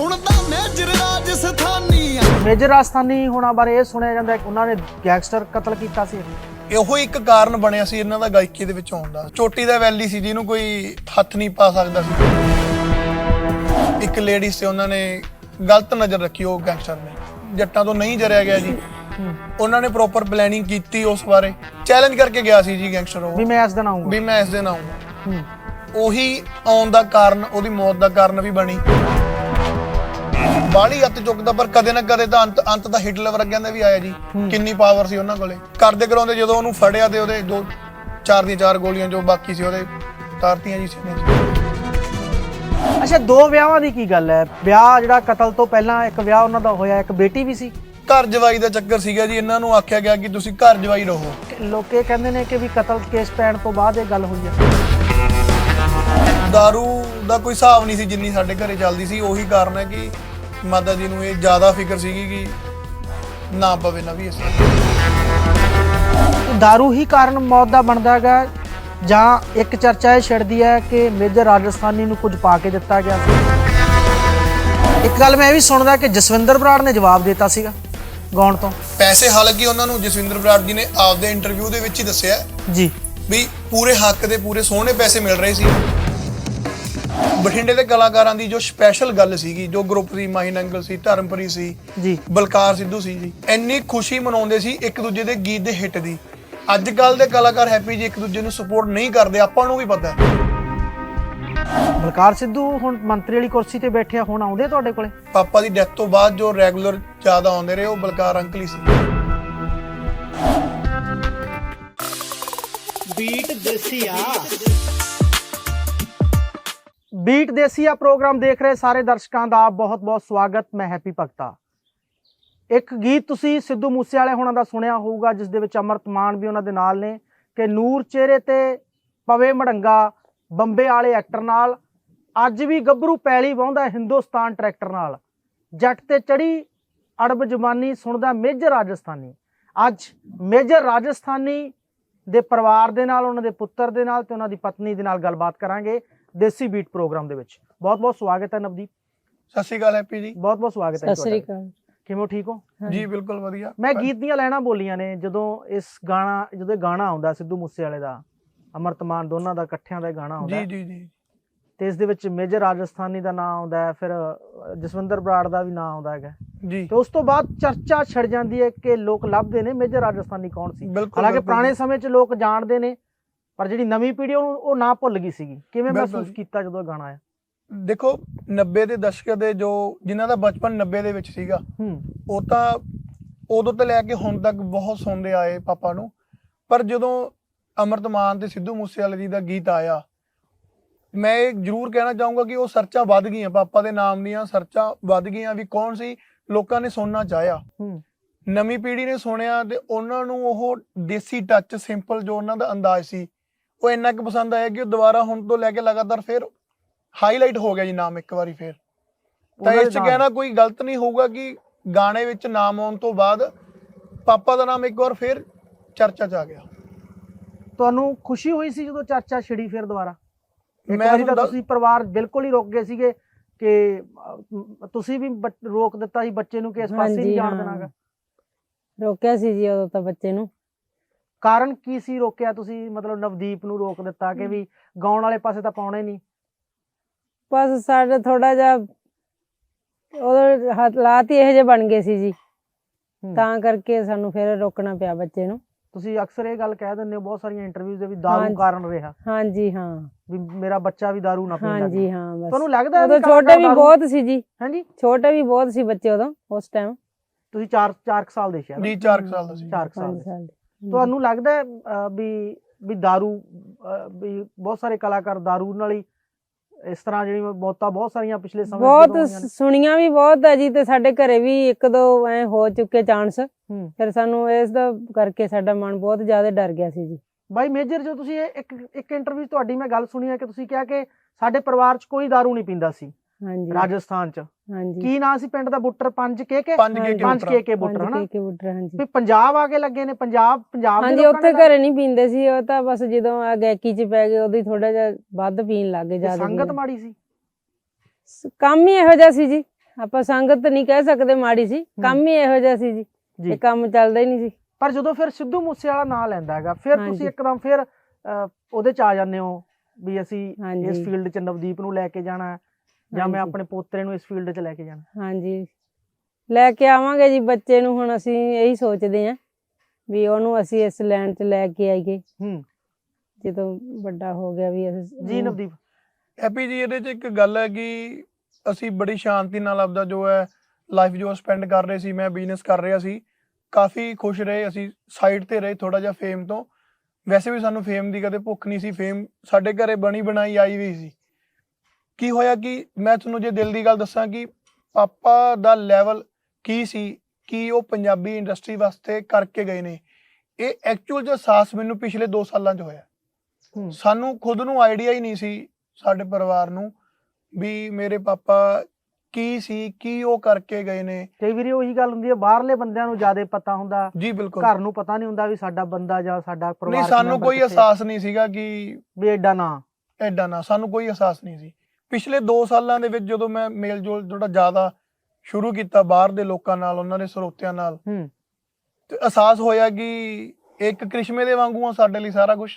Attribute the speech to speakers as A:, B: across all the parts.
A: ਸੁਣਦਾ ਮੇਜਰ ਰਾਜਸਥਾਨੀ ਆ।
B: ਮੇਜਰ ਰਾਜਸਥਾਨੀ ਹੋਣਾ ਬਾਰੇ ਇਹ ਸੁਣਿਆ ਜਾਂਦਾ ਕਿ ਉਹਨਾਂ ਨੇ ਗੈਂਗਸਟਰ ਕਤਲ ਕੀਤਾ ਸੀ।
C: ਇਹੋ ਇੱਕ ਕਾਰਨ ਬਣਿਆ ਸੀ ਇਹਨਾਂ ਦਾ ਗਾਇਕੀ ਦੇ ਵਿੱਚ ਆਉਣ ਦਾ। ਚੋਟੀ ਦਾ ਵੈਲੀ ਸੀ ਜਿਹਨੂੰ ਕੋਈ ਹੱਥ ਨਹੀਂ ਪਾ ਸਕਦਾ ਸੀ। ਇੱਕ ਲੇਡੀ ਸੀ ਉਹਨਾਂ ਨੇ ਗਲਤ ਨਜ਼ਰ ਰੱਖੀ ਉਹ ਗੈਂਗਸਟਰ ਨੇ। ਜੱਟਾਂ ਤੋਂ ਨਹੀਂ ਜਰਿਆ ਗਿਆ ਜੀ। ਉਹਨਾਂ ਨੇ ਪ੍ਰੋਪਰ ਪਲੈਨਿੰਗ ਕੀਤੀ ਉਸ ਬਾਰੇ। ਚੈਲੰਜ ਕਰਕੇ ਗਿਆ ਸੀ ਜੀ ਗੈਂਗਸਟਰ ਉਹ।
B: ਵੀ ਮੈਂ ਇਸ ਦਿਨ ਆਉਂਗਾ
C: ਵੀ ਮੈਂ ਇਸ ਦਿਨ ਆਉਂਗਾ
B: ਹੂੰ।
C: ਉਹੀ ਆਉਣ ਦਾ ਕਾਰਨ ਉਹਦੀ ਮੌਤ ਦਾ ਕਾਰਨ ਵੀ ਬਣੀ। ਬਾਲੀ ਹੱਥ ਚੁੱਕਦਾ ਪਰ ਕਦੇ ਨਾ ਕਦੇ ਤਾਂ ਅੰਤ ਅੰਤ ਤਾਂ ਹਿਟਲਰ ਵਰਗਿਆਂ ਦਾ ਵੀ ਆਇਆ ਜੀ। ਕਿੰਨੀ ਪਾਵਰ ਸੀ ਉਹਨਾਂ ਕੋਲੇ। ਕਰਦੇ ਕਰਾਉਂਦੇ ਜਦੋਂ ਉਹਨੂੰ ਫੜਿਆ ਤੇ ਉਹਦੇ ਦੋ ਚਾਰ ਦੀਆਂ ਚਾਰ ਗੋਲੀਆਂ ਜੋ ਬਾਕੀ ਸੀ ਉਹਦੇ ਤਾਰਤੀਆਂ ਜੀ ਸੀਨੇ 'ਚ
B: ਅੱਛਾ ਦੋ ਵਿਆਹਾਂ ਦੀ ਕੀ ਗੱਲ ਹੈ? ਵਿਆਹ ਜਿਹੜਾ ਕਤਲ ਤੋਂ ਪਹਿਲਾਂ ਇੱਕ ਵਿਆਹ ਉਹਨਾਂ ਦਾ ਹੋਇਆ ਇੱਕ ਬੇਟੀ ਵੀ ਸੀ?
C: ਘਰ ਜਵਾਈ ਦਾ ਚੱਕਰ ਸੀਗਾ ਜੀ ਇਹਨਾਂ ਨੂੰ ਆਖਿਆ ਗਿਆ ਕਿ ਤੁਸੀਂ ਘਰ ਜਵਾਈ ਰਹੋ।
B: ਲੋਕੇ ਕਹਿੰਦੇ ਨੇ ਕਿ ਵੀ ਕਤਲ ਕੇਸ ਪੈਣ ਤੋਂ ਬਾਅਦ ਇਹ ਗੱਲ ਹੋਈ ਹੈ।
C: दारू ਦਾ ਕੋਈ ਹਿਸਾਬ ਨਹੀਂ ਸੀ ਜਿੰਨੀ ਸਾਡੇ ਘਰੇ ਚੱਲਦੀ ਸੀ ਉਹੀ ਕਾਰਨ ਹੈ ਕਿ ਮਾਤਾ ਜੀ ਨੂੰ ਇਹ ਜ਼ਿਆਦਾ ਫਿਕਰ ਸੀਗੀ ਕਿ ਨਾ ਪਵੇ ਨਾ ਵੀ ਇਸ
B: दारू ਹੀ ਕਾਰਨ ਮੌਤ ਦਾ ਬਣਦਾ ਹੈਗਾ। ਜਾਂ ਇੱਕ ਚਰਚਾ ਇਹ ਛਿੜਦੀ ਹੈ ਕਿ ਮੇਜਰ ਰਾਜਸਥਾਨੀ ਨੂੰ ਕੁਝ ਪਾ ਕੇ ਦਿੱਤਾ ਗਿਆ ਸੀ। ਇੱਕ ਗੱਲ ਮੈਂ ਇਹ ਵੀ ਸੁਣਦਾ ਕਿ ਜਸਵਿੰਦਰ ਬਰਾੜ ਨੇ ਜਵਾਬ ਦਿੱਤਾ ਸੀਗਾ ਗਾਉਣ ਤੋਂ।
C: ਪੈਸੇ ਹਾਲਾਂਕਿ ਉਹਨਾਂ ਨੂੰ ਜਸਵਿੰਦਰ ਬਰਾੜ ਜੀ ਨੇ ਆਪਦੇ ਇੰਟਰਵਿਊ ਦੇ ਵਿੱਚ ਹੀ ਦੱਸਿਆ।
B: ਜੀ।
C: ਵੀ ਪੂਰੇ ਹੱਕ ਦੇ ਪੂਰੇ ਸੋਹਣੇ ਪੈਸੇ ਮਿਲ ਰਹੇ ਸੀ। ਬਠਿੰਡੇ ਦੇ ਕਲਾਕਾਰਾਂ ਦੀ ਜੋ ਸਪੈਸ਼ਲ ਗੱਲ ਸੀਗੀ ਜੋ ਗਰੁੱਪ ਦੀ ਮਾਹੀ ਨੰਗਲ ਸੀ ਧਰਮਪ੍ਰੀਤ ਸੀ
B: ਜੀ।
C: ਬਲਕਾਰ ਸਿੱਧੂ ਸੀ ਜੀ ਇੰਨੀ ਖੁਸ਼ੀ ਮਨਾਉਂਦੇ ਸੀ ਇੱਕ ਦੂਜੇ ਦੇ ਗੀਤ ਦੇ ਹਿੱਟ ਦੀ। ਅੱਜ ਕੱਲ ਦੇ ਕਲਾਕਾਰ ਹੈਪੀ ਜੀ ਇੱਕ ਦੂਜੇ ਨੂੰ ਸਪੋਰਟ ਨਹੀਂ ਕਰਦੇ ਆਪਾਂ ਨੂੰ ਵੀ ਪਤਾ। ਹੈ
B: ਬਲਕਾਰ ਸਿੱਧੂ ਹੁਣ ਮੰਤਰੀ ਵਾਲੀ ਕੁਰਸੀ ਤੇ ਬੈਠੇ ਆ ਹੁਣ ਆਉਂਦੇ ਤੁਹਾਡੇ ਕੋਲੇ?
C: ਪਾਪਾ ਦੀ ਡੈਥ ਤੋਂ ਬਾਅਦ ਜੋ ਰੈਗੂਲਰ ਜ਼ਿਆਦਾ ਆਉਂਦੇ ਰਹੇ ਉਹ ਬਲਕਾਰ ਅੰਕਲ ਹੀ ਸੀ।
A: ਬੀਟ ਦੇਸੀਆ
B: ਬੀਟ ਦੇਸੀਆ ਪ੍ਰੋਗਰਾਮ ਦੇਖ ਰਹੇ ਸਾਰੇ ਦਰਸ਼ਕਾਂ ਦਾ ਬਹੁਤ-ਬਹੁਤ ਸਵਾਗਤ, ਮੈਂ ਹੈਪੀ ਭਗਤਾ। ਇੱਕ ਗੀਤ ਤੁਸੀਂ ਸਿੱਧੂ ਮੂਸੇਵਾਲੇ ਹੋਣਾ ਦਾ ਸੁਣਿਆ ਹੋਊਗਾ, ਜਿਸ ਦੇ ਵਿੱਚ ਅਮਰਤ ਮਾਨ ਵੀ ਉਹਨਾਂ ਦੇ ਨਾਲ ਨੇ, ਕਿ ਨੂਰ ਚਿਹਰੇ ਤੇ ਪਵੇ ਮੜੰਗਾ, ਬੰਬੇ ਵਾਲੇ ਐਕਟਰ ਨਾਲ, ਅੱਜ ਵੀ ਗੱਭਰੂ ਪੈਲੀ ਵਾਹੁੰਦਾ ਹਿੰਦੁਸਤਾਨ ਟਰੈਕਟਰ ਨਾਲ। ਜੱਟ ਤੇ ਚੜੀ ਅੜਬ ਜਮਾਨੀ ਸੁਣਦਾ ਮੇਜਰ ਰਾਜਸਥਾਨੀ। ਅੱਜ ਮੇਜਰ ਰਾਜਸਥਾਨੀ ਦੇ ਪਰਿਵਾਰ ਦੇ ਨਾਲ, ਉਹਨਾਂ ਦੇ ਪੁੱਤਰ ਦੇ ਨਾਲ ਤੇ ਉਹਨਾਂ ਦੀ ਪਤਨੀ ਦੇ ਨਾਲ ਗੱਲਬਾਤ ਕਰਾਂਗੇ। ਦੇਸੀ ਬੀਟ ਪ੍ਰੋਗਰਾਮ ਦੇ ਵਿੱਚ। ਬਹੁਤ ਬਹੁਤ ਸਵਾਗਤ ਹੈ ਨਵਦੀਪ।
C: ਸਤਿ ਸ਼੍ਰੀ ਅਕਾਲ ਹੈਪੀ ਜੀ।
B: ਬਹੁਤ ਬਹੁਤ ਸਵਾਗਤ ਹੈ
D: ਸਤਿ ਸ੍ਰੀ ਅਕਾਲ।
B: ਕਿਵੇਂ ਹੋ ਠੀਕ ਹੋ?
C: ਜੀ ਬਿਲਕੁਲ ਵਧੀਆ।
B: ਮੈਂ ਗੀਤ ਦੀਆਂ ਲਾਈਨਾਂ ਬੋਲੀਆਂ ਨੇ ਜਦੋਂ ਇਸ ਗਾਣਾ ਜਦੋਂ ਇਹ ਗਾਣਾ ਆਉਂਦਾ ਸਿੱਧੂ ਮੂਸੇਵਾਲੇ ਦਾ ਅਮਰਤਮਾਨ ਦੋਨਾਂ ਦਾ ਇਕੱਠਿਆਂ ਦਾ ਗਾਣਾ ਆਉਂਦਾ।
C: ਜੀ। ਜੀ ਜੀ।
B: ਤੇ ਇਸ ਦੇ ਵਿੱਚ ਮੇਜਰ ਰਾਜਸਥਾਨੀ ਦਾ ਨਾਮ ਆਉਂਦਾ ਹੈ ਫਿਰ ਜਸਵਿੰਦਰ ਬਰਾੜ ਦਾ ਵੀ ਨਾਮ ਆਉਂਦਾ ਹੈਗਾ।
C: ਜੀ।
B: ਤੇ ਉਸ ਤੋਂ ਬਾਅਦ ਚਰਚਾ ਛਿੜ ਜਾਂਦੀ ਹੈ ਕਿ ਲੋਕ ਲੱਭਦੇ ਨੇ ਮੇਜਰ ਰਾਜਸਥਾਨੀ ਕੌਣ ਸੀ?
C: ਬਿਲਕੁਲ
B: ਹਾਲਾਂਕਿ ਪੁਰਾਣੇ। ਸਮੇਂ 'ਚ ਲੋਕ ਜਾਣਦੇ ਨੇ ਪਰ ਜਿਹੜੀ ਨਵੀਂ ਪੀੜ੍ਹੀ ਉਹਨੂੰ ਉਹ ਨਾ ਭੁੱਲ ਗਈ ਸੀਗੀ। ਕਿਵੇਂ ਮਹਿਸੂਸ। ਕੀਤਾ ਜਦੋਂ ਇਹ ਗਾਣਾ ਆਇਆ?
C: ਦੇਖੋ 90 ਦੇ ਦਸ਼ਕ ਦੇ ਜੋ ਜਿਨ੍ਹਾਂ ਦਾ ਬਚਪਨ 90 ਦੇ ਵਿੱਚ ਸੀਗਾ
B: ਹੂੰ।
C: ਉਹ ਤਾਂ ਉਦੋਂ ਤੋਂ ਲੈ ਕੇ ਹੁਣ ਤੱਕ ਬਹੁਤ ਸੁਣਦੇ ਆਏ ਪਾਪਾ ਨੂੰ। ਪਰ ਜਦੋਂ ਅਮਰਤਮਾਨ ਤੇ ਸਿੱਧੂ ਮੂਸੇਵਾਲੇ ਜੀ ਦਾ ਗੀਤ ਆਇਆ ਮੈਂ ਇਹ ਜ਼ਰੂਰ ਕਹਿਣਾ ਚਾਹੂੰਗਾ ਕਿ ਉਹ ਸਰਚਾਂ ਵੱਧ ਗਈਆਂ। ਪਾਪਾ ਦੇ ਨਾਮ ਦੀਆਂ ਸਰਚਾਂ ਵੱਧ ਗਈਆਂ ਵੀ ਕੌਣ ਸੀ? ਲੋਕਾਂ ਨੇ ਸੁਣਨਾ ਚਾਹਿਆ। ਨਵੀਂ ਪੀੜ੍ਹੀ ਨੇ ਸੁਣਿਆ ਤੇ ਉਹਨਾਂ ਨੂੰ ਉਹ ਦੇਸੀ ਟੱਚ ਸਿੰਪਲ ਜੋ ਉਹਨਾਂ ਦਾ ਅੰਦਾਜ਼ ਸੀ ਉਹ ਇੰਨਾ ਕੁ ਪਸੰਦ ਆਇਆ ਕਿ ਉਹ ਦੁਬਾਰਾ ਹੁਣ ਤੋਂ ਲੈ ਕੇ ਲਗਾਤਾਰ ਫਿਰ ਹਾਈਲਾਈਟ ਹੋ ਗਿਆ ਜੀ ਨਾਮ ਇੱਕ ਵਾਰੀ ਫਿਰ। ਤਾਂ ਇਸ ਚ। ਕਹਿਣਾ ਕੋਈ ਗਲਤ ਨਹੀਂ ਹੋਊਗਾ ਕਿ ਗਾਣੇ ਵਿੱਚ ਨਾਮ ਆਉਣ ਤੋਂ ਬਾਅਦ ਪਾਪਾ ਦਾ ਨਾਮ ਇੱਕ ਵਾਰ ਫਿਰ ਚਰਚਾ 'ਚ ਆ ਗਿਆ।
B: ਤੁਹਾਨੂੰ ਖੁਸ਼ੀ ਹੋਈ ਸੀ ਜਦੋਂ ਚਰਚਾ ਛਿੜੀ ਫਿਰ ਦੁਬਾਰਾ? ਇੱਕ ਵਾਰੀ ਤਾਂ ਤੁਸੀਂ ਪਰਿਵਾਰ ਬਿਲਕੁਲ ਹੀ ਰੁਕ ਗਏ ਸੀਗੇ ਕਿ ਤੁਸੀਂ ਵੀ ਰੋਕ ਦਿੱਤਾ ਸੀ ਬੱਚੇ ਨੂੰ ਕਿ ਇਸ ਪਾਸੇ ਨਹੀਂ ਜਾਣ। ਦੇਣਾਗਾ।
D: ਰੋਕਿਆ ਸੀ ਜੀ ਉਦੋਂ ਤਾਂ ਬੱਚੇ ਨੂੰ।
B: ਕਾਰਨ ਕੀ ਸੀ ਰੋਕਿਆ ਤੁਸੀਂ? ਮਤਲਬ ਨਵਦੀਪ ਨੂੰ ਰੋਕ ਦਿੱਤਾ ਕਿ ਵੀ ਗਾਉਣ ਵਾਲੇ ਪਾਸੇ ਤਾਂ ਪਾਉਣਾ ਹੀ ਨਹੀਂ?
D: ਬਸ ਸਾਡੇ ਥੋੜਾ ਜਿਹਾ ਉਦੋਂ ਹਾਲਾਤ ਹੀ ਇਹੋ ਜਿਹੇ ਬਣ ਗਏ ਸੀ ਜੀ।
B: ਹੂੰ।
D: ਤਾਂ ਕਰਕੇ ਸਾਨੂੰ ਫਿਰ ਰੋਕਣਾ ਪਿਆ ਬੱਚੇ ਨੂੰ।
B: ਤੁਸੀਂ ਅਕਸਰ ਇਹ ਗੱਲ ਕਹਿ ਦਿੰਦੇ ਹੋ ਬਹੁਤ ਸਾਰੀਆਂ ਇੰਟਰਵਿਊਜ਼ ਦੇ ਵੀ ਦਾਰੂ
D: ਹਾਂਜੀ।
B: ਕਾਰਨ ਰਿਹਾ।
D: ਹਾਂਜੀ ਹਾਂ।
B: ਵੀ ਮੇਰਾ ਬੱਚਾ ਵੀ ਦਾਰੂ ਨਾ ਲੱਗ
D: ਹਾਂਜੀ ਹਾਂ ਬਸ।
B: ਤੁਹਾਨੂੰ ਲੱਗਦਾ ਹੈ ਵੀ
D: ਉਦੋਂ
B: ਕਲਾਕਾਰ
D: ਛੋਟੇ ਵੀ ਬਹੁਤ ਸੀ ਜੀ।
B: ਹਾਂਜੀ?
D: ਛੋਟੇ ਵੀ ਬਹੁਤ ਸੀ ਬੱਚੇ ਉਦੋਂ ਉਸ ਟਾਈਮ
B: ਤੁਸੀਂ 4 4 ਸਾਲ ਦੇ ਸ਼ਾਇਦ
C: ਜੀ 4 ਸਾਲ ਦਾ ਸੀ।
B: 4 ਸਾਲ
D: 5
B: ਦੇ
D: ਸਾਲ ਦੇ।
B: ਤੁਹਾਨੂੰ ਲੱਗਦਾ ਹੈ ਅਹ, ਵੀ ਵੀ दारू ਵੀ ਬਹੁਤ ਸਾਰੇ ਕਲਾਕਾਰ दारू ਨਾਲ ਹੀ ਇਸ ਤਰ੍ਹਾਂ ਜਿਹੜੀ ਮੌਤਾਂ ਬਹੁਤ ਸਾਰੀਆਂ ਪਿਛਲੇ ਸਮੇਂ 'ਚ
D: ਬਹੁਤ
B: ਜਦੋਂ ਹੋਈਆਂ ਨੇ।
D: ਸੁਣੀਆਂ ਵੀ ਬਹੁਤ ਹੈ ਜੀ ਤੇ ਸਾਡੇ ਘਰੇ ਵੀ ਇੱਕ ਦੋ ਐ ਹੋ ਚੁੱਕੇ ਚਾਂਸ
B: ਹੂੰ।
D: ਫਿਰ ਸਾਨੂੰ ਇਸ ਦਾ ਕਰਕੇ ਸਾਡਾ ਮਨ ਬਹੁਤ ਜ਼ਿਆਦਾ ਡਰ ਗਿਆ ਸੀ ਜੀ
B: ਬਾਈ ਮੇਜਰ ਜੋ ਤੁਸੀਂ ਇਹ ਇੱਕ ਇੱਕ ਇੰਟਰਵਿਊ ਤੁਹਾਡੀ ਮੈਂ ਗੱਲ ਸੁਣੀ ਹੈ ਕਿ ਤੁਸੀਂ ਕਿਹਾ ਕਿ ਸਾਡੇ ਪਰਿਵਾਰ 'ਚ ਕੋਈ दारू ਨਹੀਂ ਪੀਂਦਾ ਸੀ
D: ਹਾਂਜੀ।
B: ਰਾਜਸਥਾਨ 'ਚ।
D: ਹਾਂਜੀ।
B: ਕੀ ਨਾਂ ਸੀ ਪਿੰਡ ਦਾ ਬੁੱਟਰ? ਪੰਜ ਕੇ ਕੇ?
C: ਪੰਜ ਕੇ
D: ਹਾਂਜੀ,
B: ਪੰਜ ਕੇ ਕੇ
D: ਪੰਜ
B: ਬੁੱਟਰ ਹਨਾ?
D: ਕੇ ਕੇ ਬੁੱਟਰ ਹਾਂਜੀ।
B: ਵੀ ਪੰਜਾਬ ਆ ਕੇ ਲੱਗੇ ਨੇ? ਪੰਜਾਬ ਪੰਜਾਬ ਦੇ
D: ਹਾਂਜੀ ਉੱਥੇ ਘਰੇ ਨਹੀਂ ਪੀਂਦੇ ਸੀ ਉਹ ਤਾਂ ਬਸ ਜਦੋਂ ਆ ਗੈਕੀ ਚ ਪੈ ਗਏ ਉਦੋਂ ਥੋੜਾ ਜਿਹਾ ਵੱਧ ਪੀਣ ਲੱਗ ਜ਼ਿਆਦਾ
B: ਸੰਗਤ ਮਾੜੀ ਸੀ?
D: ਕੰਮ ਹੀ ਇਹੋ ਜਿਹਾ ਸੀ ਜੀ। ਆਪਾਂ ਸੰਗਤ ਨਹੀਂ ਕਹਿ ਸਕਦੇ ਮਾੜੀ ਸੀ ਕੰਮ ਹੀ ਇਹੋ ਜਿਹਾ ਸੀ ਜੀ। ਇਹ ਕੰਮ ਚੱਲਦਾ ਹੀ ਨਹੀਂ ਸੀ।
B: ਪਰ ਜਦੋਂ ਫਿਰ ਸਿੱਧੂ ਮੂਸੇ ਵਾਲਾ ਨਾਂ ਲੈਂਦਾ ਹੈਗਾ ਫਿਰ। ਤੁਸੀਂ ਇੱਕਦਮ ਫਿਰ ਉਹਦੇ ਚ ਆ ਜਾਂਦੇ ਹੋ ਵੀ ਅਸੀਂ ਇਸ। ਫੀਲਡ ਚ ਨਵਦੀਪ ਨੂੰ ਲੈ ਕੇ ਜਾਣਾ ਹੈ, ਜਾਂ ਮੈਂ। ਆਪਣੇ ਪੋਤਰੇ ਨੂੰ ਇਸ ਫੀਲਡ 'ਚ ਲੈ ਕੇ ਜਾਣਾ।
D: ਹਾਂਜੀ। ਲੈ ਕੇ ਆਵਾਂਗੇ ਜੀ ਬੱਚੇ ਨੂੰ ਹੁਣ ਅਸੀਂ ਇਹੀ ਸੋਚਦੇ ਆਂ ਵੀ ਉਹਨੂੰ ਅਸੀਂ ਇਸ ਲਾਈਨ 'ਚ ਲੈ ਕੇ ਆਈਏ।
B: ਹੂੰ।
D: ਜਦੋਂ ਵੱਡਾ ਹੋ ਗਿਆ ਵੀ ਅਸੀਂ
B: ਜੀ ਨਵਦੀਪ।
C: ਹੈਪੀ ਜੀ ਇਹਦੇ 'ਚ ਇੱਕ ਗੱਲ ਹੈ ਕਿ ਅਸੀਂ ਬੜੀ ਸ਼ਾਂਤੀ ਨਾਲ ਆਪਦਾ ਜੋ ਹੈ ਲਾਈਫ ਜੋ ਸਪੈਂਡ ਕਰ ਰਹੇ ਸੀ ਮੈਂ ਬਿਜ਼ਨਸ ਕਰ ਰਿਹਾ ਸੀ ਕਾਫੀ ਖੁਸ਼ ਰਹੇ ਅਸੀਂ ਸਾਈਡ ਤੇ ਰਹੇ ਥੋੜਾ ਜਿਹਾ ਫੇਮ ਤੋਂ। ਵੈਸੇ ਵੀ ਸਾਨੂੰ ਫੇਮ ਦੀ ਕਦੇ ਭੁੱਖ ਨਹੀਂ ਸੀ ਫੇਮ ਸਾਡੇ ਘਰੇ ਬਣੀ ਬਣਾਈ ਆਈ ਵੀ ਸੀ। ਕੀ ਹੋਇਆ ਕਿ ਮੈਂ ਤੁਹਾਨੂੰ ਜੇ ਦਿਲ ਦੀ ਗੱਲ ਦੱਸਾਂ ਕਿ ਪਾਪਾ ਦਾ ਲੈਵਲ ਕੀ ਸੀ ਕੀ ਉਹ ਪੰਜਾਬੀ ਇੰਡਸਟਰੀ ਵਾਸਤੇ ਕਰਕੇ ਗਏ ਨੇ ਇਹ ਐਕਚੁਅਲ ਜੋ ਅਹਿਸਾਸ ਮੈਨੂੰ ਪਿਛਲੇ 2 ਸਾਲਾਂ 'ਚ ਹੋਇਆ। ਸਾਨੂੰ ਖੁਦ ਨੂੰ ਆਈਡੀਆ ਹੀ ਨਹੀਂ ਸੀ ਸਾਡੇ ਪਰਿਵਾਰ ਨੂੰ ਵੀ ਮੇਰੇ ਪਾਪਾ ਕੀ ਸੀ ਕੀ ਉਹ ਕਰਕੇ ਗਏ ਨੇ।
B: ਕਈ ਵਾਰੀ ਉਹੀ ਗੱਲ ਹੁੰਦੀ ਹੈ ਬਾਹਰਲੇ ਬੰਦਿਆਂ ਨੂੰ ਜ਼ਿਆਦਾ ਪਤਾ ਹੁੰਦਾ
C: ਜੀ ਬਿਲਕੁਲ।
B: ਘਰ ਨੂੰ ਪਤਾ ਨਹੀਂ ਹੁੰਦਾ ਵੀ ਸਾਡਾ ਬੰਦਾ ਜਾਂ ਸਾਡਾ ਪਰਿਵਾਰ
C: ਨਹੀਂ ਸਾਨੂੰ ਕੋਈ ਅਹਿਸਾਸ ਨਹੀਂ ਸੀਗਾ ਕਿ
B: ਵੀ ਐਡਾ ਨਾ।
C: ਐਡਾ ਨਾ ਸਾਨੂੰ ਕੋਈ ਅਹਿਸਾਸ ਨਹੀਂ ਸੀ। ਪਿਛਲੇ 2 ਸਾਲਾਂ ਦੇ ਵਿੱਚ ਜਦੋਂ ਮੈਂ ਮੇਲ ਜੋਲ ਥੋੜਾ ਜ਼ਿਆਦਾ ਸ਼ੁਰੂ ਕੀਤਾ ਬਾਹਰ ਦੇ ਲੋਕਾਂ ਨਾਲ ਉਹਨਾਂ ਦੇ ਸਰੋਤਿਆਂ ਨਾਲ
B: ਹੂੰ।
C: ਤੇ ਅਹਿਸਾਸ ਹੋਇਆ ਕਿ ਇੱਕ ਕ੍ਰਿਸ਼ਮੇ ਦੇ ਵਾਂਗੂ ਆ ਸਾਡੇ ਲਈ ਸਾਰਾ ਕੁਝ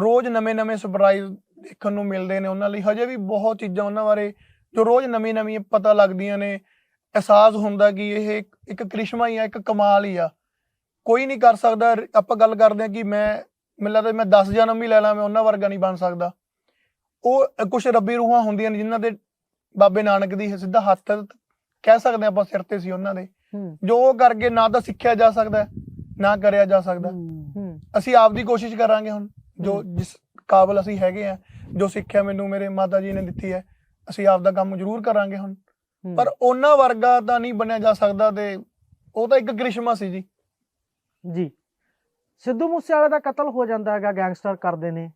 C: ਰੋਜ਼ ਨਵੇਂ-ਨਵੇਂ ਸਰਪ੍ਰਾਈਜ਼ ਦੇਖਣ ਨੂੰ ਮਿਲਦੇ ਨੇ ਉਹਨਾਂ ਲਈ। ਹਜੇ ਵੀ ਬਹੁਤ ਚੀਜ਼ਾਂ ਉਹਨਾਂ ਬਾਰੇ ਜੋ ਰੋਜ਼ ਨਵੀਂ-ਨਵੀਂ ਪਤਾ ਲੱਗਦੀਆਂ ਨੇ। ਅਹਿਸਾਸ ਹੁੰਦਾ ਕਿ ਇਹ ਇੱਕ ਕ੍ਰਿਸ਼ਮਾ ਹੀ ਆ ਇੱਕ ਕਮਾਲ ਹੀ ਆ। ਕੋਈ ਨਹੀਂ ਕਰ ਸਕਦਾ। ਆਪਾਂ ਗੱਲ ਕਰਦੇ ਆ ਕਿ ਮੈਂ ਮੈਨੂੰ ਲੱਗਦਾ ਮੈਂ 10 ਜਨਮ ਵੀ ਲੈ ਲਾਂ ਮੈਂ ਉਹਨਾਂ ਵਰਗਾ ਨਹੀਂ ਬਣ ਸਕਦਾ। ਉਹ ਕੁਝ ਰੱਬੀ ਰੂਹਾਂ ਹੁੰਦੀਆਂ ਨੇ ਜਿਨ੍ਹਾਂ ਦੇ ਬਾਬੇ ਨਾਨਕ ਦੀ ਸਿੱਧਾ ਹੱਥ ਕਹਿ ਸਕਦੇ ਆਪਾਂ ਸਿਰ ਤੇ ਸੀ ਉਹਨਾਂ ਦੇ। ਜੋ ਉਹ ਕਰਕੇ ਨਾ ਤਾਂ ਸਿੱਖਿਆ ਜਾ ਸਕਦਾ ਨਾ ਕਰਿਆ ਜਾ ਸਕਦਾ। ਅਸੀਂ ਆਪ ਦੀ ਕੋਸ਼ਿਸ਼ ਕਰਾਂਗੇ ਹੁਣ ਜੋ ਜਿਸ ਕਾਬਲ ਅਸੀਂ ਹੈਗੇ ਆ ਜੋ ਸਿੱਖਿਆ ਮੈਨੂੰ ਮੇਰੇ ਮਾਤਾ ਜੀ ਨੇ ਦਿੱਤੀ ਹੈ ਅਸੀਂ ਆਪ ਦਾ ਕੰਮ ਜ਼ਰੂਰ ਕਰਾਂਗੇ ਹੁਣ। ਪਰ ਉਹਨਾਂ ਵਰਗਾ ਤਾਂ ਨਹੀਂ ਬਣਿਆ ਜਾ ਸਕਦਾ ਤੇ ਉਹ ਤਾਂ ਇੱਕ ਕ੍ਰਿਸ਼ਮਾ ਸੀ ਜੀ।
B: ਜੀ। ਸਿੱਧੂ ਮੂਸੇਵਾਲੇ ਦਾ ਕਤਲ ਹੋ ਜਾਂਦਾ ਹੈਗਾ ਗੈਂਗਸਟਰ ਕਰਦੇ ਨੇ।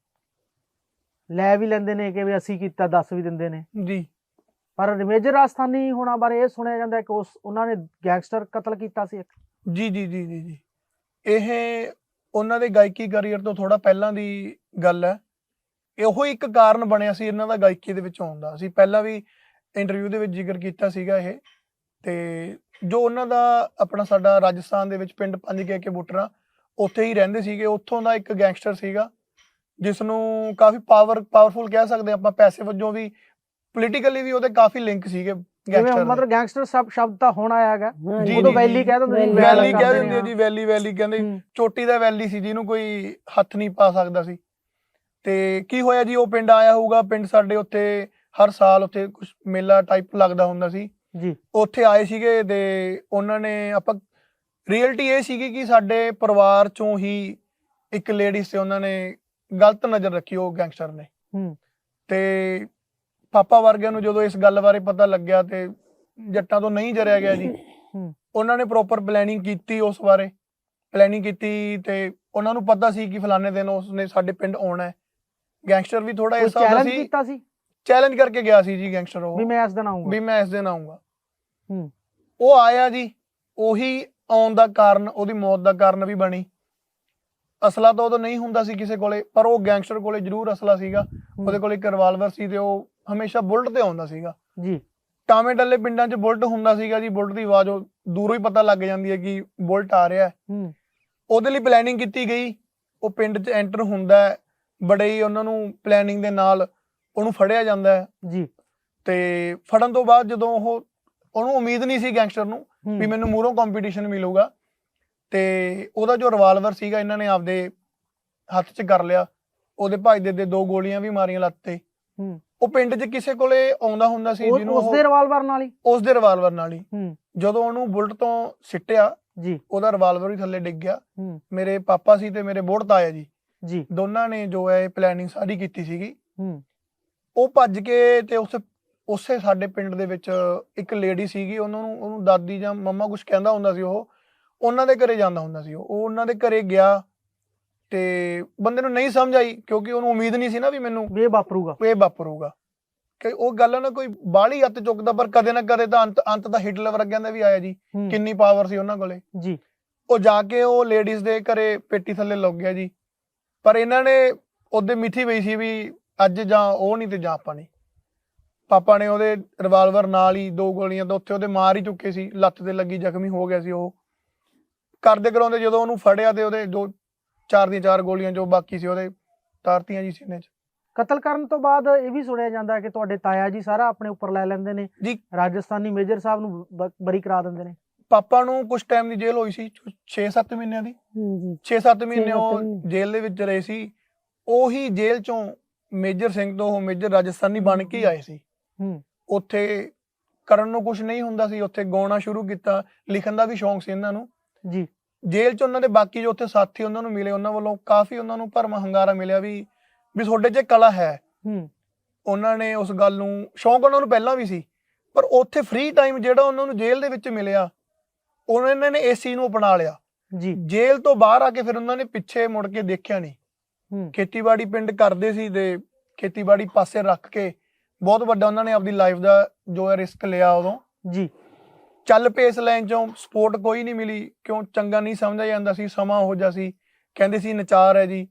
B: ਲੈ ਵੀ ਲੈਂਦੇ ਨੇ ਕਿ ਵੀ ਅਸੀਂ ਕੀਤਾ ਦੱਸ ਵੀ ਦਿੰਦੇ ਨੇ।
C: ਜੀ।
B: ਪਰ ਮੇਜਰ ਰਾਜਸਥਾਨੀ ਹੋਣਾ ਬਾਰੇ ਇਹ ਸੁਣਿਆ ਜਾਂਦਾ ਹੈ ਕਿ ਉਸ ਉਹਨਾਂ ਨੇ ਗੈਂਗਸਟਰ ਕਤਲ ਕੀਤਾ ਸੀ। ਇੱਕ
C: ਜੀ ਜੀ ਜੀ ਜੀ ਜੀ। ਇਹ ਉਹਨਾਂ ਦੇ ਗਾਇਕੀ ਕੈਰੀਅਰ ਤੋਂ ਥੋੜਾ ਪਹਿਲਾਂ ਦੀ ਗੱਲ ਹੈ। ਇਹੋ ਇੱਕ ਕਾਰਨ ਬਣਿਆ ਸੀ ਇਹਨਾਂ ਦਾ ਗਾਇਕੀ ਦੇ ਵਿੱਚ ਆਉਣ ਦਾ। ਅਸੀਂ ਪਹਿਲਾਂ ਵੀ ਇੰਟਰਵਿਊ ਦੇ ਵਿੱਚ ਜ਼ਿਕਰ ਕੀਤਾ ਸੀਗਾ ਇਹ। ਤੇ ਜੋ ਉਹਨਾਂ ਦਾ ਆਪਣਾ ਸਾਡਾ ਰਾਜਸਥਾਨ ਦੇ ਵਿੱਚ ਪਿੰਡ ਪੰਜ ਕੇ ਕੇ ਬੁੱਟਰਾ ਉੱਥੇ ਹੀ ਰਹਿੰਦੇ ਸੀਗੇ। ਉੱਥੋਂ ਦਾ ਇੱਕ ਗੈਂਗਸਟਰ ਸੀਗਾ। ਜਿਸ ਨੂੰ ਕਾਫੀ ਪਾਵਰ ਪਾਵਰਫੁਲ ਕਹਿ ਸਕਦੇ ਆਪਾਂ ਪੈਸੇ ਵਜੋਂ ਵੀ ਪੋਲੀਟੀਕਲੀ ਵੀ ਉਹਦੇ ਕਾਫੀ ਲਿੰਕ ਸੀਗੇ ਗੈਂਗਸਟਰ
B: ਮਤਲਬ ਗੈਂਗਸਟਰ ਸਬ ਸ਼ਬਦ ਤਾਂ ਹੋਣਾ ਹੈਗਾ
D: ਹਾਂਜੀ।
C: ਜੀ,
B: ਉਦੋਂ ਵੈਲੀ। ਕਹਿ ਦਿੰਦੇ ਸੀ
D: ਵੈਲੀ
C: ਕਹਿ ਦਿੰਦੇ ਜੀ ਵੈਲੀ ਵੈਲੀ ਕਹਿੰਦੇ। ਚੋਟੀ ਦਾ ਵੈਲੀ ਸੀ ਜਿਹਨੂੰ ਕੋਈ ਹੱਥ ਨਹੀਂ ਪਾ ਸਕਦਾ ਸੀ ਤੇ ਕੀ ਹੋਇਆ ਜੀ ਉਹ ਪਿੰਡ ਆਇਆ ਹੋਊਗਾ ਪਿੰਡ ਸਾਡੇ ਉੱਥੇ ਹਰ ਸਾਲ ਉੱਥੇ ਕੁਝ ਮੇਲਾ ਟਾਈਪ ਲੱਗਦਾ ਹੁੰਦਾ ਸੀ
B: ਜੀ
C: ਉੱਥੇ ਆਏ ਸੀਗੇ ਤੇ ਉਹਨਾਂ ਨੇ ਆਪਾਂ ਰੀਅਲਟੀ ਇਹ ਸੀਗੀ ਕਿ ਸਾਡੇ ਪਰਿਵਾਰ ਚੋਂ ਹੀ ਇੱਕ ਲੇਡੀ ਤੇ ਉਹਨਾਂ ਨੇ ਗਲਤ ਨਜ਼ਰ ਰੱਖੀ ਉਹ ਗੈਂਗਸਟਰ ਨੇ।
B: ਹੂੰ।
C: ਤੇ ਪਾਪਾ ਵਰਗਿਆਂ ਨੂੰ ਜਦੋਂ ਇਸ ਗੱਲ ਬਾਰੇ ਪਤਾ ਲੱਗਿਆ ਤੇ ਜੱਟਾਂ ਤੋਂ ਨਹੀਂ ਜਰਿਆ ਗਿਆ ਜੀ।
B: ਹੂੰ।
C: ਉਹਨਾਂ ਨੇ ਪ੍ਰੋਪਰ ਪਲੈਨਿੰਗ ਕੀਤੀ ਉਸ ਬਾਰੇ। ਪਲੈਨਿੰਗ ਕੀਤੀ ਤੇ ਉਹਨਾਂ ਨੂੰ ਪਤਾ ਸੀ ਕਿ ਫਲਾਣੇ ਦਿਨ ਉਸਨੇ ਸਾਡੇ ਪਿੰਡ ਆਉਣਾ ਹੈ। ਗੈਂਗਸਟਰ ਵੀ ਥੋੜਾ ਇਸ
B: ਚੈਲੰਜ
C: ਸੀ।
B: ਕੀਤਾ ਸੀ?
C: ਚੈਲੰਜ ਕਰਕੇ ਗਿਆ ਸੀ ਜੀ ਗੈਂਗਸਟਰ ਉਹ।
B: ਵੀ ਮੈਂ ਇਸ ਦਿਨ ਆਉਂਗਾ
C: ਵੀ ਮੈਂ ਇਸ ਦਿਨ ਆਉਂਗਾ
B: ਹੂੰ।
C: ਉਹ ਆਇਆ ਜੀ। ਉਹੀ ਆਉਣ ਦਾ ਕਾਰਨ ਉਹਦੀ ਮੌਤ ਦਾ ਕਾਰਨ ਵੀ ਬਣੀ। ਅਸਲਾ ਤਾਂ ਉਦੋਂ ਨਹੀਂ ਹੁੰਦਾ ਸੀ ਕਿਸੇ ਕੋਲੇ ਪਰ ਉਹ ਗੈਂਗਸਟਰ ਕੋਲੇ ਜ਼ਰੂਰ ਅਸਲਾ ਸੀਗਾ। ਉਹਦੇ ਕੋਲੇ ਇੱਕ ਰਿਵਾਲਵਰ ਸੀ ਤੇ ਉਹ ਹਮੇਸ਼ਾ ਬੁਲਟ ਤੇ ਆਉਂਦਾ ਸੀਗਾ।
B: ਜੀ।
C: ਟਾਵੇਂ ਡੱਲੇ ਪਿੰਡਾਂ 'ਚ ਬੁਲਟ ਹੁੰਦਾ ਸੀਗਾ ਜੀ ਬੁਲਟ ਦੀ ਆਵਾਜ਼ ਦੂਰੋਂ ਹੀ ਪਤਾ ਲੱਗ ਜਾਂਦੀ ਹੈ ਕਿ ਬੁਲਟ ਆ ਰਿਹਾ ਹੈ।
B: ਹੂੰ।
C: ਉਹਦੇ ਲਈ ਪਲੈਨਿੰਗ ਕੀਤੀ ਗਈ। ਉਹ ਪਿੰਡ 'ਚ ਐਂਟਰ ਹੁੰਦਾ ਬੜੇ ਹੀ ਉਹਨਾਂ ਨੂੰ ਪਲੈਨਿੰਗ ਦੇ ਨਾਲ ਉਹਨੂੰ ਫੜਿਆ ਜਾਂਦਾ ਹੈ।
B: ਜੀ।
C: ਤੇ ਫੜਨ ਤੋਂ ਬਾਅਦ ਜਦੋਂ ਉਹ ਉਹਨੂੰ ਉਮੀਦ ਨਹੀਂ ਸੀ ਗੈਂਗਸਟਰ ਨੂੰ ਵੀ ਮੈਨੂੰ ਮੂਹਰੋਂ ਕੰਪੀਟੀਸ਼ਨ ਮਿਲੂਗਾ। ਤੇ ਉਹਦਾ ਜੋ ਰਿਵਾਲਵਰ ਸੀਗਾ ਇਹਨਾਂ ਨੇ ਆਪਦੇ ਹੱਥ 'ਚ ਕਰ ਲਿਆ। ਉਹਦੇ ਭਾਈ ਦੇ ਦੇ ਦੋ ਗੋਲੀਆਂ ਵੀ ਮਾਰੀਆਂ ਲੱਤ ਤੇ।
B: ਹੂੰ।
C: ਉਹ ਪਿੰਡ 'ਚ ਕਿਸੇ ਕੋਲੇ ਆਉਂਦਾ ਹੁੰਦਾ ਸੀ ਜਿਹਨੂੰ
B: ਉਸ
C: ਉਹ
B: ਦੇ ਰਿਵਾਲਵਰ ਨਾਲ ਹੀ?
C: ਉਸ ਦੇ ਰਿਵਾਲਵਰ ਨਾਲ ਹੀ।
B: ਹੂੰ।
C: ਜਦੋਂ ਉਹਨੂੰ ਬੁਲਟ ਤੋਂ ਸਿੱਟਿਆ
B: ਜੀ।
C: ਉਹਦਾ ਰਿਵਾਲਵਰ ਵੀ ਥੱਲੇ ਡਿੱਗ ਗਿਆ।
B: ਹੂੰ।
C: ਮੇਰੇ ਪਾਪਾ ਸੀ ਤੇ ਮੇਰੇ ਬੁੜ ਤਾਇਆ ਜੀ।
B: ਜੀ।
C: ਦੋਨਾਂ ਨੇ ਜੋ ਹੈ ਪਲੈਨਿੰਗ ਸਾਰੀ ਕੀਤੀ ਸੀਗੀ।
B: ਹੂੰ।
C: ਉਹ ਭੱਜ ਕੇ ਤੇ ਉਸ ਉਸੇ ਸਾਡੇ ਪਿੰਡ ਦੇ ਵਿੱਚ ਇੱਕ ਲੇਡੀ ਸੀਗੀ। ਉਹਨਾਂ ਨੂੰ ਉਹਨੂੰ ਦਾਦੀ ਜਾਂ ਮੰਮਾ ਕੁਝ ਕਹਿੰਦਾ ਹੁੰਦਾ ਸੀ ਉਹ। ਉਹਨਾਂ ਦੇ ਘਰੇ ਜਾਂਦਾ ਹੁੰਦਾ ਸੀ ਉਹ। ਉਹ ਉਹਨਾਂ ਦੇ ਘਰੇ ਗਿਆ ਤੇ ਬੰਦੇ ਨੂੰ ਨਹੀਂ ਸਮਝ ਆਈ ਕਿਉਂਕਿ ਉਹਨੂੰ ਉਮੀਦ ਨਹੀਂ ਸੀ ਨਾ ਵੀ ਮੈਨੂੰ
B: ਵੀ ਇਹ ਵਾਪਰੂਗਾ।
C: ਇਹ ਵਾਪਰੂਗਾ। ਕਿ ਉਹ ਗੱਲ ਨਾ ਕੋਈ ਬਾਹਲੀ ਹੱਥ ਚੁੱਕਦਾ ਪਰ ਕਦੇ ਨਾ ਕਦੇ ਤਾਂ ਅੰਤ ਅੰਤ ਦਾ ਹਿਟਲਰ ਵਰਗਿਆਂ ਦਾ ਵੀ ਆਇਆ ਜੀ। ਕਿੰਨੀ ਪਾਵਰ ਸੀ ਉਹਨਾਂ ਕੋਲੇ।
B: ਜੀ।
C: ਉਹ ਜਾ ਕੇ ਉਹ ਲੇਡੀਜ਼ ਦੇ ਘਰੇ ਪੇਟੀ ਥੱਲੇ ਲੁੱਕ ਗਿਆ ਜੀ। ਪਰ ਇਹਨਾਂ ਨੇ ਉਹਦੇ ਮਿੱਥੀ ਪਈ ਸੀ ਵੀ ਅੱਜ ਜਾਂ ਉਹ ਨਹੀਂ ਤੇ ਜਾਂ ਆਪਾਂ ਨਹੀਂ। ਪਾਪਾ ਨੇ ਉਹਦੇ ਰਿਵਾਲਵਰ ਨਾਲ ਹੀ ਦੋ ਗੋਲੀਆਂ ਤਾਂ ਉੱਥੇ ਉਹਦੇ ਮਾਰ ਹੀ ਚੁੱਕੇ ਸੀ। ਲੱਤ ਤੇ ਲੱਗੀ ਜ਼ਖਮੀ ਹੋ ਗਿਆ ਸੀ ਉਹ। ਕਰਦੇ ਕਰਾਉਂਦੇ ਜਦੋਂ ਉਹਨੂੰ ਫੜਿਆ ਤੇ ਉਹਦੇ ਦੋ ਚਾਰ ਦੀਆਂ ਚਾਰ ਗੋਲੀਆਂ ਜੋ ਬਾਕੀ ਸੀ ਉਹਦੇ ਤਾਰਤੀਆਂ ਜੀ ਸੀਨੇ 'ਚ।
B: ਕਤਲ ਕਰਨ ਤੋਂ ਬਾਅਦ ਇਹ ਵੀ ਸੁਣਿਆ ਜਾਂਦਾ ਕਿ ਤੁਹਾਡੇ ਤਾਇਆ ਜੀ ਸਾਰਾ ਆਪਣੇ ਉੱਪਰ ਲੈ ਲੈਂਦੇ ਨੇ।
C: ਜੀ।
B: ਰਾਜਸਥਾਨੀ ਮੇਜਰ ਸਾਹਿਬ ਨੂੰ ਬ- ਬਰੀ ਕਰਾ ਦਿੰਦੇ ਨੇ।
C: ਪਾਪਾ ਨੂੰ ਕੁਝ ਟਾਈਮ ਦੀ ਜੇਲ੍ਹ ਹੋਈ ਸੀ 6-7 ਮਹੀਨਿਆਂ ਦੀ।
D: ਹਾਂਜੀ
C: 6-7 ਮਹੀਨੇ ਉਹ
D: ਮਹੀਨੇ।
C: ਜੇਲ੍ਹ ਦੇ ਵਿੱਚ ਰਹੇ ਸੀ। ਉਹੀ ਜੇਲ੍ਹ ਚੋਂ ਮੇਜਰ ਸਿੰਘ ਤੋਂ ਉਹ ਮੇਜਰ ਰਾਜਸਥਾਨੀ ਬਣ ਕੇ ਹੀ ਆਏ ਸੀ।
B: ਹੂੰ।
C: ਉੱਥੇ ਕਰਨ ਨੂੰ ਕੁਝ ਨਹੀਂ ਹੁੰਦਾ ਸੀ ਉੱਥੇ ਗਾਉਣਾ ਸ਼ੁਰੂ ਕੀਤਾ। ਲਿਖਣ ਦਾ ਵੀ ਸ਼ੌਂਕ ਸੀ ਇਹਨਾਂ ਨੂੰ।
B: ਜੀ।
C: ਜੇਲ੍ਹ 'ਚ ਉਹਨਾਂ ਦੇ ਬਾਕੀ ਜੋ ਉੱਥੇ ਸਾਥੀ ਉਹਨਾਂ ਨੂੰ ਮਿਲੇ ਉਹਨਾਂ ਵੱਲੋਂ ਕਾਫੀ ਉਹਨਾਂ ਨੂੰ ਭਰਮਾ ਹੰਗਾਰਾ ਮਿਲਿਆ ਵੀ ਵੀ ਤੁਹਾਡੇ 'ਚ ਕਲਾ ਹੈ।
B: ਹੂੰ।
C: ਉਹਨਾਂ ਨੇ ਉਸ ਗੱਲ ਨੂੰ ਸ਼ੌਂਕ ਉਹਨਾਂ ਨੂੰ ਪਹਿਲਾਂ ਵੀ ਸੀ ਪਰ ਉੱਥੇ ਫ੍ਰੀ ਟਾਈਮ ਜਿਹੜਾ ਉਹਨਾਂ ਨੂੰ ਜੇਲ੍ਹ ਦੇ ਵਿੱਚ ਮਿਲਿਆ ਉਹਨਾਂ ਨੇ ਇਸ ਚੀਜ਼ ਨੂੰ ਅਪਣਾ ਲਿਆ।
B: ਜੀ।
C: ਜੇਲ੍ਹ ਤੋਂ ਬਾਹਰ ਆ ਕੇ ਫਿਰ ਉਹਨਾਂ ਨੇ ਪਿੱਛੇ ਮੁੜ ਕੇ ਦੇਖਿਆ ਨਹੀਂ।
B: ਹੂੰ।
C: ਖੇਤੀਬਾੜੀ ਪਿੰਡ ਕਰਦੇ ਸੀ ਤੇ ਖੇਤੀਬਾੜੀ ਪਾਸੇ ਰੱਖ ਕੇ ਬਹੁਤ ਵੱਡਾ ਉਹਨਾਂ ਨੇ ਆਪਦੀ ਲਾਈਫ ਦਾ ਜੋ ਹੈ ਰਿਸਕ ਲਿਆ ਉਦੋਂ।
B: ਜੀ।
C: ਚੱਲ ਪਏ ਇਸ ਲਾਈਨ ਚੋਂ ਸਪੋਰਟ ਕੋਈ ਨਹੀਂ ਮਿਲੀ ਕਿਉਂ ਚੰਗਾ ਨਹੀਂ ਸਮਝਿਆ ਜਾਂਦਾ ਸੀ ਸਮਾਂ ਹੋ ਜਾ ਸੀ। ਕਹਿੰਦੇ ਸੀ ਨਚਾਰ ਹੈ ਜੀ।